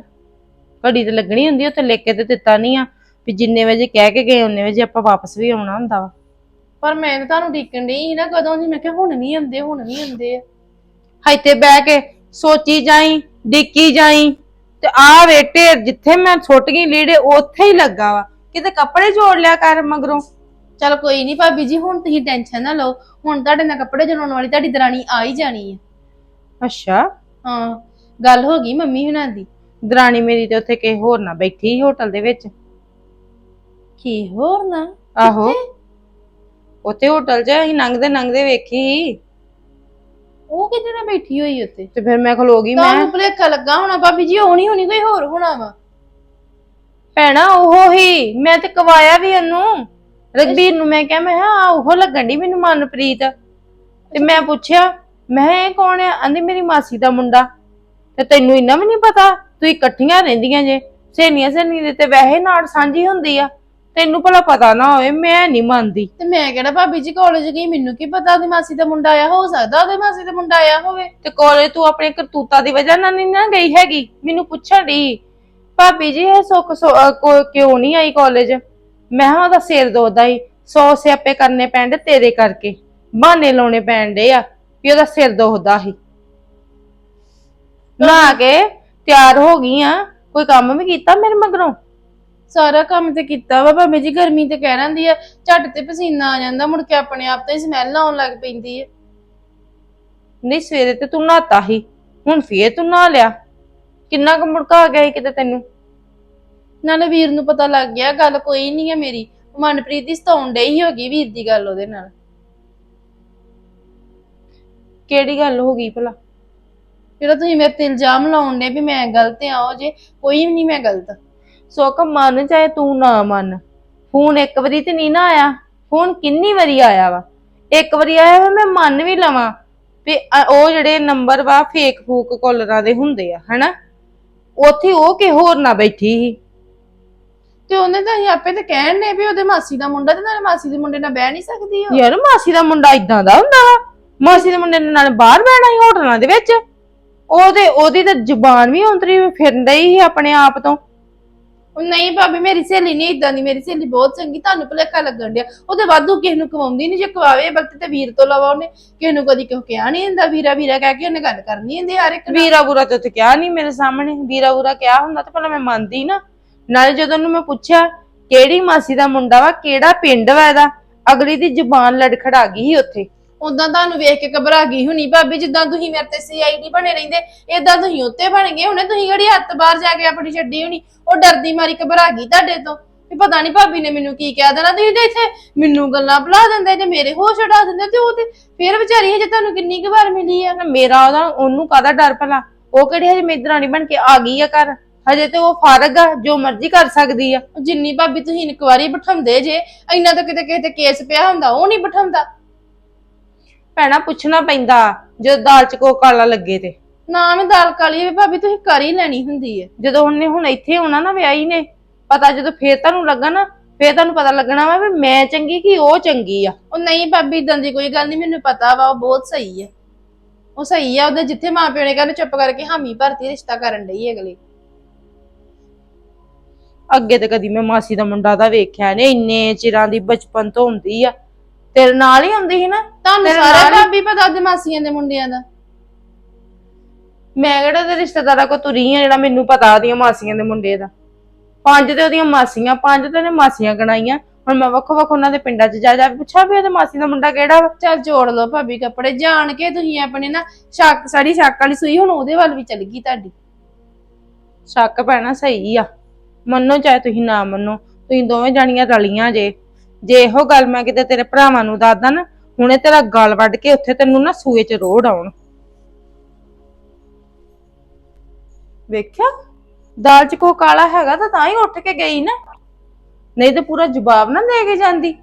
A: ਘੜੀ ਤੇ ਲੱਗਣੀ ਹੁੰਦੀ ਉੱਥੇ ਲਿਖ ਕੇ ਤੇ ਦਿੱਤਾ ਨਹੀਂ ਆ ਵੀ ਜਿੰਨੇ ਵਜੇ ਕਹਿ ਕੇ ਗਏ ਉਹਨੇ ਵਜੇ ਆਪਾਂ ਵਾਪਸ ਵੀ ਆਉਣਾ ਹੁੰਦਾ ਵਾ।
H: ਪਰ ਮੈਂ ਤਾਂ ਤੁਹਾਨੂੰ ਡੀਕਣ ਡਈ ਸੀ ਨਾ ਕਦੋਂ ਦੀ ਮੈਂ ਕਿਹਾ ਹੁਣ ਨਹੀਂ ਆਉਂਦੇ ਹੁਣ ਨਹੀਂ ਆਉਂਦੇ
A: ਇੱਥੇ ਬਹਿ ਕੇ ਸੋਚੀ ਜਾਈ ਡਿੱਕੀ ਜਾਈ ਤੇ ਆ ਵੇ ਢੇਰ ਜਿੱਥੇ ਮੈਂ ਸੁੱਟ ਗਈ ਲੀੜੇ ਉੱਥੇ ਹੀ ਲੱਗਾ ਵਾ। ਕਿਤੇ ਕੱਪੜੇ ਜੋੜ ਲਿਆ ਕਰ ਮਗਰੋਂ।
H: ਚਲ ਕੋਈ ਨਹੀਂ ਭਾਬੀ ਜੀ ਹੁਣ ਤੁਸੀਂ ਟੈਨਸ਼ਨ ਨਾ ਲਓ। ਹੁਣ ਤੁਹਾਡੇ ਨਾਲ ਕੱਪੜੇ ਜਲਾਉਣ ਵਾਲੀ ਤੁਹਾਡੀ ਦਰਾਣੀ ਆ ਹੀ ਜਾਣੀ ਹੈ
A: ਅੱਛਾ।
H: ਹਾਂ ਗੱਲ ਹੋ ਗਈ ਮੰਮੀ ਹੁਣਾਂ ਦੀ।
A: ਦਰਾਣੀ ਮੇਰੀ ਤੇ ਉੱਥੇ ਕਿਸੇ ਹੋਰ ਨਾਲ ਬੈਠੀ ਸੀ ਹੋਟਲ ਦੇ ਵਿੱਚ।
H: ਕੀ ਹੋਰ ਨਾ
A: ਆਹੋ। ਉੱਥੇ ਹੋਟਲ 'ਚ ਅਸੀਂ ਲੰਘਦੇ ਲੰਘਦੇ ਵੇਖੀ ਸੀ।
H: ਉਹ ਕਿਤੇ ਨਾ ਬੈਠੀ ਹੋਈ ਉੱਤੇ
A: ਤੇ ਫਿਰ ਮੈਂ ਖਲੋ ਗਈ ਮੈਂ
H: ਤੁਹਾਨੂੰ ਭੁਲੇਖਾ ਲੱਗਾ ਹੋਣਾ ਭਾਬੀ ਜੀ ਨਹੀਂ ਹੋਣੀ ਕੋਈ ਹੋਰ ਹੋਣਾ ਵਾ।
A: ਭੈਣਾ ਉਹ ਹੀ ਮੈਂ ਤੇ ਕਵਾਇਆ ਵੀ ਉਹਨੂੰ। ਰਗਬੀਰ ਨੂੰ ਮੈਂ ਕਿਹਾ ਮੈਂ ਹਾਂ ਉਹ ਲੱਗਣ ਦੀ ਮੈਨੂੰ ਮਨਪ੍ਰੀਤ। ਤੇ ਮੈਂ ਪੁੱਛਿਆ ਮੈਂ ਕਿਹਾ ਇਹ ਕੌਣ ਆ? ਆਂਦੀ ਮੇਰੀ ਮਾਸੀ ਦਾ ਮੁੰਡਾ। ਤੇ ਤੈਨੂੰ ਇੰਨਾ ਵੀ ਨਹੀਂ ਪਤਾ? ਤੂੰ ਇਕੱਠੀਆਂ ਰਹਿੰਦੀਆਂ ਜੇ। ਸਹੇਲੀਆਂ ਸਹੇਲੀਆਂ ਦੇ ਤੇ ਵੈਸੇ ਨਾੜ ਸਾਂਝੀ ਹੁੰਦੀ ਆ। ਤੈਨੂੰ ਭਲਾ ਪਤਾ ਨਾ ਹੋਵੇ ਮੈਂ ਨਹੀਂ ਮੰਨਦੀ।
H: ਤੇ ਮੈਂ ਕਿਹੜਾ ਭਾਬੀ ਜੀ ਕਾਲਜ ਗਈ? ਮੈਨੂੰ ਕੀ ਪਤਾ ਉਹਦੀ ਮਾਸੀ ਦਾ ਮੁੰਡਾ ਆਇਆ? ਹੋ ਸਕਦਾ ਉਹਦੇ ਮਾਸੀ ਦਾ ਮੁੰਡਾ ਆਇਆ ਹੋਵੇ।
A: ਤੇ ਕੋਲੇ ਤੂੰ ਆਪਣੇ ਕਰਤੂਤਾਂ ਦੀ ਵਜ੍ਹਾ ਨਾਲ ਨਹੀਂ ਨਾ ਗਈ ਹੈਗੀ? ਮੈਨੂੰ ਪੁੱਛਣ ਦੀ ਭਾਬੀ ਜੀ ਇਹ ਸੁੱਖ ਸੋ- ਅਹ ਕੋ- ਕਿਉਂ ਨਹੀਂ ਆਈ ਕਾਲਜ ਮੈਂ ਕਿਹਾ ਉਹਦਾ ਸਿਰ ਦੋਦਾ ਹੀ ਸੌ ਸਿਆਪੇ ਕਰਨੇ ਪੈਂਦੇ ਤੇਰੇ ਕਰਕੇ। ਬਹਾਨੇ ਲਾਉਣੇ ਪੈਂਦੇ ਆ। ਵੀ ਉਹਦਾ ਸਿਰ ਦੋਦਾ ਸੀ। ਨਾ ਕੇ ਤਿਆਰ ਹੋ ਗਈ ਆ। ਕੋਈ ਕੰਮ ਵੀ ਕੀਤਾ ਮੇਰੇ ਮਗਰੋਂ?
H: ਸਾਰਾ ਕੰਮ ਤੇ ਕੀਤਾ ਵਾ ਭਾਬੀ ਜੀ ਗਰਮੀ ਤੇ ਕਹਿ ਰਹਿੰਦੀ ਆ ਝੱਟ ਤੇ ਪਸੀਨਾ ਆ ਜਾਂਦਾ ਮੁੜ ਕੇ ਆਪਣੇ ਆਪ ਤੇ ਸਮੈਲ ਆਉਣ ਲੱਗ ਪੈਂਦੀ ਹੈ
A: ਨਹੀਂ ਸਵੇਰੇ ਤੇ ਤੂੰ ਨਹਾਤਾ ਸੀ ਹੁਣ ਫੇਰ ਤੂੰ ਨਹਾ ਲਿਆ। ਕਿੰਨਾ ਕੁ ਮੁੜਕਾ ਗਿਆ ਸੀ ਕਿਤੇ ਤੈਨੂੰ?
H: ਨਾਲੇ ਵੀਰ ਨੂੰ ਪਤਾ ਲੱਗ ਗਿਆ ਗੱਲ ਕੋਈ ਨਹੀਂ ਹੈ ਮੇਰੀ। ਮਨਪ੍ਰੀਤ ਦੀ ਸਤਾਉਣ ਡਈ ਹੋ ਗਈ ਵੀਰ ਦੀ ਗੱਲ ਉਹਦੇ ਨਾਲ।
A: ਕਿਹੜੀ ਗੱਲ ਹੋ ਗਈ ਭਲਾ?
H: ਜਿਹੜਾ ਤੁਸੀਂ ਮੇਰੇ ਤੇ ਇਲਜ਼ਾਮ ਲਾਉਣ ਨੇ ਵੀ ਮੈਂ ਗਲਤ ਆ ਉਹ ਜੇ ਕੋਈ ਵੀ ਨਹੀਂ ਮੈਂ ਗਲਤ।
A: ਸੁੱਖ ਮੰਨ ਚਾਹੇ ਤੂੰ ਨਾ ਮੰਨ। ਫੋਨ ਇੱਕ ਵਾਰੀ ਤੇ ਨਹੀਂ ਨਾ ਆਇਆ ਫੋਨ ਕਿੰਨੀ ਵਾਰੀ ਆਇਆ ਵਾ? ਇੱਕ ਵਾਰੀ ਆਇਆ ਵਾ ਮੈਂ ਮੰਨ ਵੀ ਲਵਾਂ ਵੀ ਅ- ਉਹ ਜਿਹੜੇ ਨੰਬਰ ਵਾ ਫੇਕ ਫੂਕ ਕਾਲਰਾਂ ਦੇ ਹੁੰਦੇ ਆ ਹਨਾ? ਉੱਥੇ ਉਹ ਕਿ ਹੋਰ ਨਾ ਬੈਠੀ ਸੀ।
H: ਤੇ ਉਹਨੇ ਤਾਂ ਅਸੀਂ ਆਪੇ ਤੇ ਕਹਿਣ ਨੇ ਵੀ ਉਹਦੇ ਮਾਸੀ ਦਾ ਮੁੰਡਾ ਤੇ ਨਾਲੇ ਮਾਸੀ ਦੇ ਮੁੰਡੇ ਨਾਲ ਬਹਿ ਨਹੀਂ ਸਕਦੀ ਉਹ।
A: ਯਾਰ ਮਾਸੀ ਦਾ ਮੁੰਡਾ ਇਦਾਂ ਦਾ ਹੁੰਦਾ ਵਾ? ਮਾਸੀ ਦੇ ਮੁੰਡੇ ਨੇ ਨਾਲ ਬਾਹਰ ਬਹਿਣਾ ਸੀ ਹੋਟਲਾਂ ਦੇ ਵਿੱਚ। ਉਹਦੇ ਉਹਦੀ ਤਾਂ ਜ਼ੁਬਾਨ ਵੀ ਉਂਤਰੀ ਡਈ ਸੀ ਆਪਣੇ ਆਪ ਤੋਂ।
H: ਉਹ ਨਹੀਂ ਭਾਬੀ ਮੇਰੀ ਸਹੇਲੀ ਨਹੀਂ ਇਦਾਂ ਦੀ ਮੇਰੀ ਸਹੇਲੀ ਬਹੁਤ ਚੰਗੀ ਤੁਹਾਨੂੰ ਭੁਲੇਖਾ ਲੱਗਣ ਡਿਆ। ਉਹਦੇ ਵਾਧੂ ਕਿਸੇ ਨੂੰ ਕਮਾਉਂਦੀ ਨਹੀਂ ਜੇ ਕਵਾਵੇ ਵਕਤ ਤੇ ਵੀਰ ਤੋਂ ਇਲਾਵਾ ਉਹਨੇ ਕਿਸੇ ਨੂੰ ਕਦੀ ਕਿਉਂ ਕਿਹਾ ਨਹੀਂ ਹੁੰਦਾ? ਵੀਰਾ ਵੀਰਾ ਕਹਿ ਕੇ ਉਹਨੇ ਗੱਲ ਕਰਨੀ ਹੁੰਦੀ ਹਰ ਇੱਕ ਨਾਲ।
A: ਵੀਰਾ ਬੁਰਾ ਤੇ ਉੱਥੇ ਕਿਹਾ ਨਹੀਂ ਮੇਰੇ ਸਾਹਮਣੇ। ਵੀਰਾ ਬੁਰਾ ਕਿਹਾ ਹੁੰਦਾ ਤਾਂ ਪਹਿਲਾਂ ਮੈਂ ਮੰਨਦੀ ਨਾ। ਨਾਲੇ ਜਦੋਂ ਉਹਨੂੰ ਮੈਂ ਪੁੱਛਿਆ ਕਿਹੜੀ ਮਾਸੀ ਦਾ ਮੁੰਡਾ ਵਾ ਕਿਹੜਾ ਪਿੰਡ ਵਾ ਇਹਦਾ? ਅਗਲੀ ਦੀ ਜ਼ੁਬਾਨ ਲੜਖੜਾ ਗਈ ਸੀ ਉੱਥੇ।
H: ਉਦਾਂ ਤੁਹਾਨੂੰ ਵੇਖ ਕੇ ਘਬਰਾ ਗਈ ਹੁਣੀ ਭਾਬੀ, ਜਿੱਦਾਂ ਤੁਸੀਂ ਮੇਰੇ ਤੇ ਸੀਆਈਡੀ ਬਣੇ ਰਹਿੰਦੇ, ਏਦਾਂ ਤੁਸੀਂ ਉੱਤੇ ਬਣ ਗਏ ਹੁਣੇ, ਤੁਸੀਂ ਕਿਹੜੀ ਹੱਥ ਬਾਹਰ ਜਾ ਕੇ ਆਪਣੀ ਛੱਡੀ ਹੁਣੀ, ਉਹ ਡਰਦੀ ਮਾਰੀ ਘਬਰਾ ਗਈ ਤੁਹਾਡੇ ਤੋਂ। ਵੀ ਪਤਾ ਨਹੀਂ ਭਾਬੀ ਨੇ ਮੈਨੂੰ ਕੀ ਕਹਿ ਦੇਣਾ, ਤੁਸੀਂ ਤੇ ਇੱਥੇ ਮੈਨੂੰ ਗੱਲਾਂ ਭੁਲਾ ਦਿੰਦੇ, ਜੇ ਮੇਰੇ ਹੋਸ਼ ਉਡਾ ਦਿੰਦੇ ਤੇ ਉਹ ਤੇ ਫੇਰ ਵਿਚਾਰੀ ਹਜੇ ਤੁਹਾਨੂੰ ਕਿੰਨੀ ਕੁ ਵਾਰ ਮਿਲੀ ਆ?
A: ਨਾ ਮੇਰਾ ਉਹਦਾ, ਉਹਨੂੰ ਕਾਹਦਾ ਡਰ ਭਲਾ? ਉਹ ਕਿਹੜੀ ਹਜੇ ਮੇਦਰਾਣੀ ਬਣ ਕੇ ਆ ਗਈ ਆ ਘਰ? ਹਜੇ ਤੇ ਉਹ ਫਾਰਗ ਆ, ਜੋ ਮਰਜ਼ੀ ਕਰ ਸਕਦੀ ਆ।
H: ਜਿੰਨੀ ਭਾਬੀ ਤੁਸੀਂ ਇਨਕੁਆਰੀ ਬਿਠਾਉਂਦੇ ਜੇ, ਇੰਨਾ ਤਾਂ ਕਿਤੇ ਕਿਸੇ ਤੇ ਕੇਸ ਪਿਆ ਹੁੰਦਾ, ਉਹ ਨਹੀਂ ਬਿਠਾਉਂਦਾ।
A: ਭੈਣਾ ਪੁੱਛਣਾ ਪੈਂਦਾ ਜਦੋਂ ਦਾਲ ਚ ਕੋ ਕਾਲਾ ਲੱਗੇ ਤੇ।
H: ਨਾ ਮੈਂ ਦਾਲ ਕਾਲੀ ਵੀ ਭਾਬੀ ਤੁਸੀਂ ਕਰ ਹੀ ਲੈਣੀ ਹੁੰਦੀ ਹੈ
A: ਜਦੋਂ ਉਹਨੇ ਹੁਣ ਇੱਥੇ ਆਉਣਾ ਨਾ ਵਿਆਹੀ ਨੇ ਪਤਾ ਜਦੋਂ ਫੇਰ ਤੁਹਾਨੂੰ ਲੱਗਾ ਨਾ ਫੇਰ ਤੁਹਾਨੂੰ ਪਤਾ ਲੱਗਣਾ ਵਾ ਵੀ ਮੈਂ ਚੰਗੀ ਕਿ ਉਹ ਚੰਗੀ ਆ।
H: ਉਹ ਨਹੀਂ ਭਾਬੀ ਇਦਾਂ ਦੀ ਕੋਈ ਗੱਲ ਨਹੀਂ ਮੈਨੂੰ ਪਤਾ ਵਾ ਉਹ ਬਹੁਤ ਸਹੀ ਹੈ ਉਹ ਸਹੀ ਆ ਉਹਦੇ ਜਿੱਥੇ ਮਾਂ ਪਿਓ ਨੇ ਕਹਿੰਦੇ ਚੁੱਪ ਕਰਕੇ ਹਾਮੀ ਭਰਤੀ ਰਿਸ਼ਤਾ ਕਰਨ ਡਈ ਅਗਲੀ।
A: ਅੱਗੇ ਤੇ ਕਦੀ ਮੈਂ ਮਾਸੀ ਦਾ ਮੁੰਡਾ ਦਾ ਵੇਖਿਆ ਨੇ ਇੰਨੇ ਚਿਰਾਂ ਦੀ ਬਚਪਨ ਤੋਂ ਹੁੰਦੀ ਆ। ਤੇਰੇ ਨਾਲ ਹੀ ਹੁੰਦੀ ਸੀ ਨਾ
H: ਤੁਹਾਨੂੰ
A: ਤੇਰੇ
H: ਸਾਰਾ
A: ਨਾਲ ਹੀ-
H: ਭਾਬੀ ਪਤਾ ਉਹਦੇ ਮਾਸੀਆਂ ਦੇ ਮੁੰਡਿਆਂ ਦਾ?
A: ਮੈਂ ਕਿਹੜਾ ਤੇ ਰਿਸ਼ਤੇਦਾਰਾਂ ਕੋ ਤੁਰੀ ਆ ਜਿਹੜਾ ਮੈਨੂੰ ਪਤਾ ਉਹਦੀਆਂ ਮਾਸੀਆਂ ਦੇ ਮੁੰਡੇ ਦਾ? ਪੰਜ ਤੇ ਉਹਦੀਆਂ ਮਾਸੀਆਂ ਪੰਜ ਤੇ ਉਹਨੇ ਮਾਸੀਆਂ ਗਣਾਈਆਂ। ਹੁਣ ਮੈਂ ਵੱਖੋ ਵੱਖ ਉਹਨਾਂ ਦੇ ਪਿੰਡਾਂ 'ਚ ਜਾ ਜਾ ਕੇ ਪੁੱਛਾਂ ਵੀ ਉਹਦੇ ਮਾਸੀ ਦਾ ਮੁੰਡਾ ਕਿਹੜਾ ਵਾ?
H: ਚੱਲ ਜੋੜ ਲਓ ਭਾਬੀ ਕੱਪੜੇ ਜਾਣ ਕੇ ਤੁਸੀਂ ਆਪਣੇ ਨਾ ਸ਼ੱਕ ਸਾਡੀ ਸ਼ੱਕ ਵਾਲੀ ਸੂਈ ਹੁਣ ਉਹਦੇ ਵੱਲ ਵੀ ਚੱਲ ਗਈ ਤੁਹਾਡੀ।
A: ਸ਼ੱਕ ਪੈਣਾ ਸਹੀ ਆ। ਮੰਨੋ ਚਾਹੇ ਤੁਸੀਂ ਨਾ ਮੰਨੋ ਤੁਸੀਂ ਦੋਵੇਂ ਜਾਣੀਆਂ ਰਲੀਆਂ ਜੇ। ਜੇ ਇਹੋ ਗੱਲ ਮੈਂ ਕਿਤੇ ਤੇਰੇ ਭਰਾਵਾਂ ਨੂੰ ਦੱਸਦਾ ਨਾ ਹੁਣੇ ਤੇਰਾ ਗਲ ਵੱਢ ਕੇ ਉੱਥੇ ਤੈਨੂੰ ਨਾ ਸੂਏ 'ਚ ਰੋੜ ਆਉਣ। ਵੇਖਿਆ? ਦਾਲ 'ਚ ਕੋ ਕਾਲਾ ਹੈਗਾ ਤਾਂ ਤਾਂ ਹੀ ਉੱਠ ਕੇ ਗਈ ਨਾ। ਨਹੀਂ ਤੇ ਪੂਰਾ ਜਵਾਬ ਨਾ ਦੇ ਕੇ ਜਾਂਦੀ।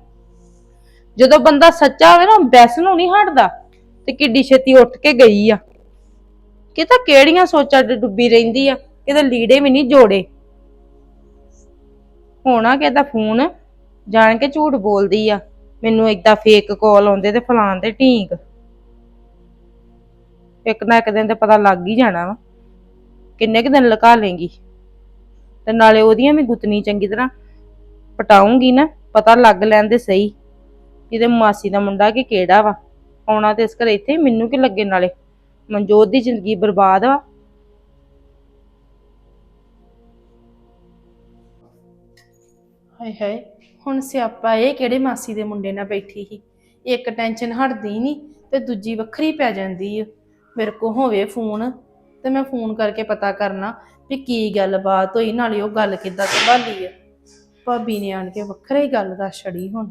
A: ਜਦੋਂ ਬੰਦਾ ਸੱਚਾ ਹੋਵੇ ਨਾ ਬੈਸ ਨੂੰ ਨਹੀਂ ਹਟਦਾ ਤੇ ਕਿੱਡੀ ਛੇਤੀ ਉੱਠ ਕੇ ਗਈ ਆ। ਕਿ ਤਾਂ ਕਿਹੜੀਆਂ ਸੋਚਾਂ 'ਚ ਡੁੱਬੀ ਰਹਿੰਦੀ ਆ ਇਹਦੇ ਲੀੜੇ ਵੀ ਨਹੀਂ ਜੋੜੇ। ਹੋਣਾ ਕਿ ਇਹਦਾ ਫੋਨ? ਜਾਣ ਕੇ ਝੂਠ ਬੋਲਦੀ ਆ। ਮੈਨੂੰ ਏਦਾਂ ਫੇਕ ਕਾਲ ਆਉਂਦੇ ਤੇ ਫਲਾਣ ਦੇ ਢੀਂਗ। ਇੱਕ ਨਾ ਇੱਕ ਦਿਨ ਤੇ ਪਤਾ ਲੱਗ ਹੀ ਜਾਣਾ ਵਾ, ਕਿੰਨੇ ਕੁ ਦਿਨ ਲਗਾ ਲੇਗੀ ਤੇ ਨਾਲੇ ਉਹਦੀਆਂ ਵੀ ਗੁੱਤਨੀ ਚੰਗੀ ਤਰ੍ਹਾਂ ਪਟਾਉਂਗੀ ਨਾ, ਪਤਾ ਲੱਗ ਲੈਂਦੇ ਸਹੀ ਕਿਤੇ ਮਾਸੀ ਦਾ ਮੁੰਡਾ ਕਿ ਕਿਹੜਾ ਵਾ। ਆਉਣਾ ਤੇ ਇਸ ਘਰੇ ਇੱਥੇ ਮੈਨੂੰ ਕਿ ਲੱਗੇ ਨਾਲੇ। ਮਨਜੋਤ ਦੀ ਜ਼ਿੰਦਗੀ ਬਰਬਾਦ ਵਾ।
H: ਹਾਏ ਹਾਏ। ਹੁਣ ਸਿਆਪਾ ਇਹ ਕਿਹੜੇ ਮਾਸੀ ਦੇ ਮੁੰਡੇ ਨਾਲ ਬੈਠੀ ਸੀ? ਇੱਕ ਟੈਨਸ਼ਨ ਹਟਦੀ ਨਹੀਂ ਤੇ ਦੂਜੀ ਵੱਖਰੀ ਪੈ ਜਾਂਦੀ ਆ। ਮੇਰੇ ਕੋ ਹੋਵੇ ਫੋਨ, ਤੇ ਮੈਂ ਫੋਨ ਕਰਕੇ ਪਤਾ ਕਰਨਾ ਵੀ ਕੀ ਗੱਲਬਾਤ ਹੋਈ, ਨਾਲੇ ਉਹ ਗੱਲ ਕਿੱਦਾਂ ਸੰਭਾਲੀ ਆ। ਭਾਬੀ ਨੇ ਆਣ ਕੇ ਵੱਖਰੇ ਹੀ ਗੱਲ ਦੱਸ ਛੜੀ ਹੁਣ।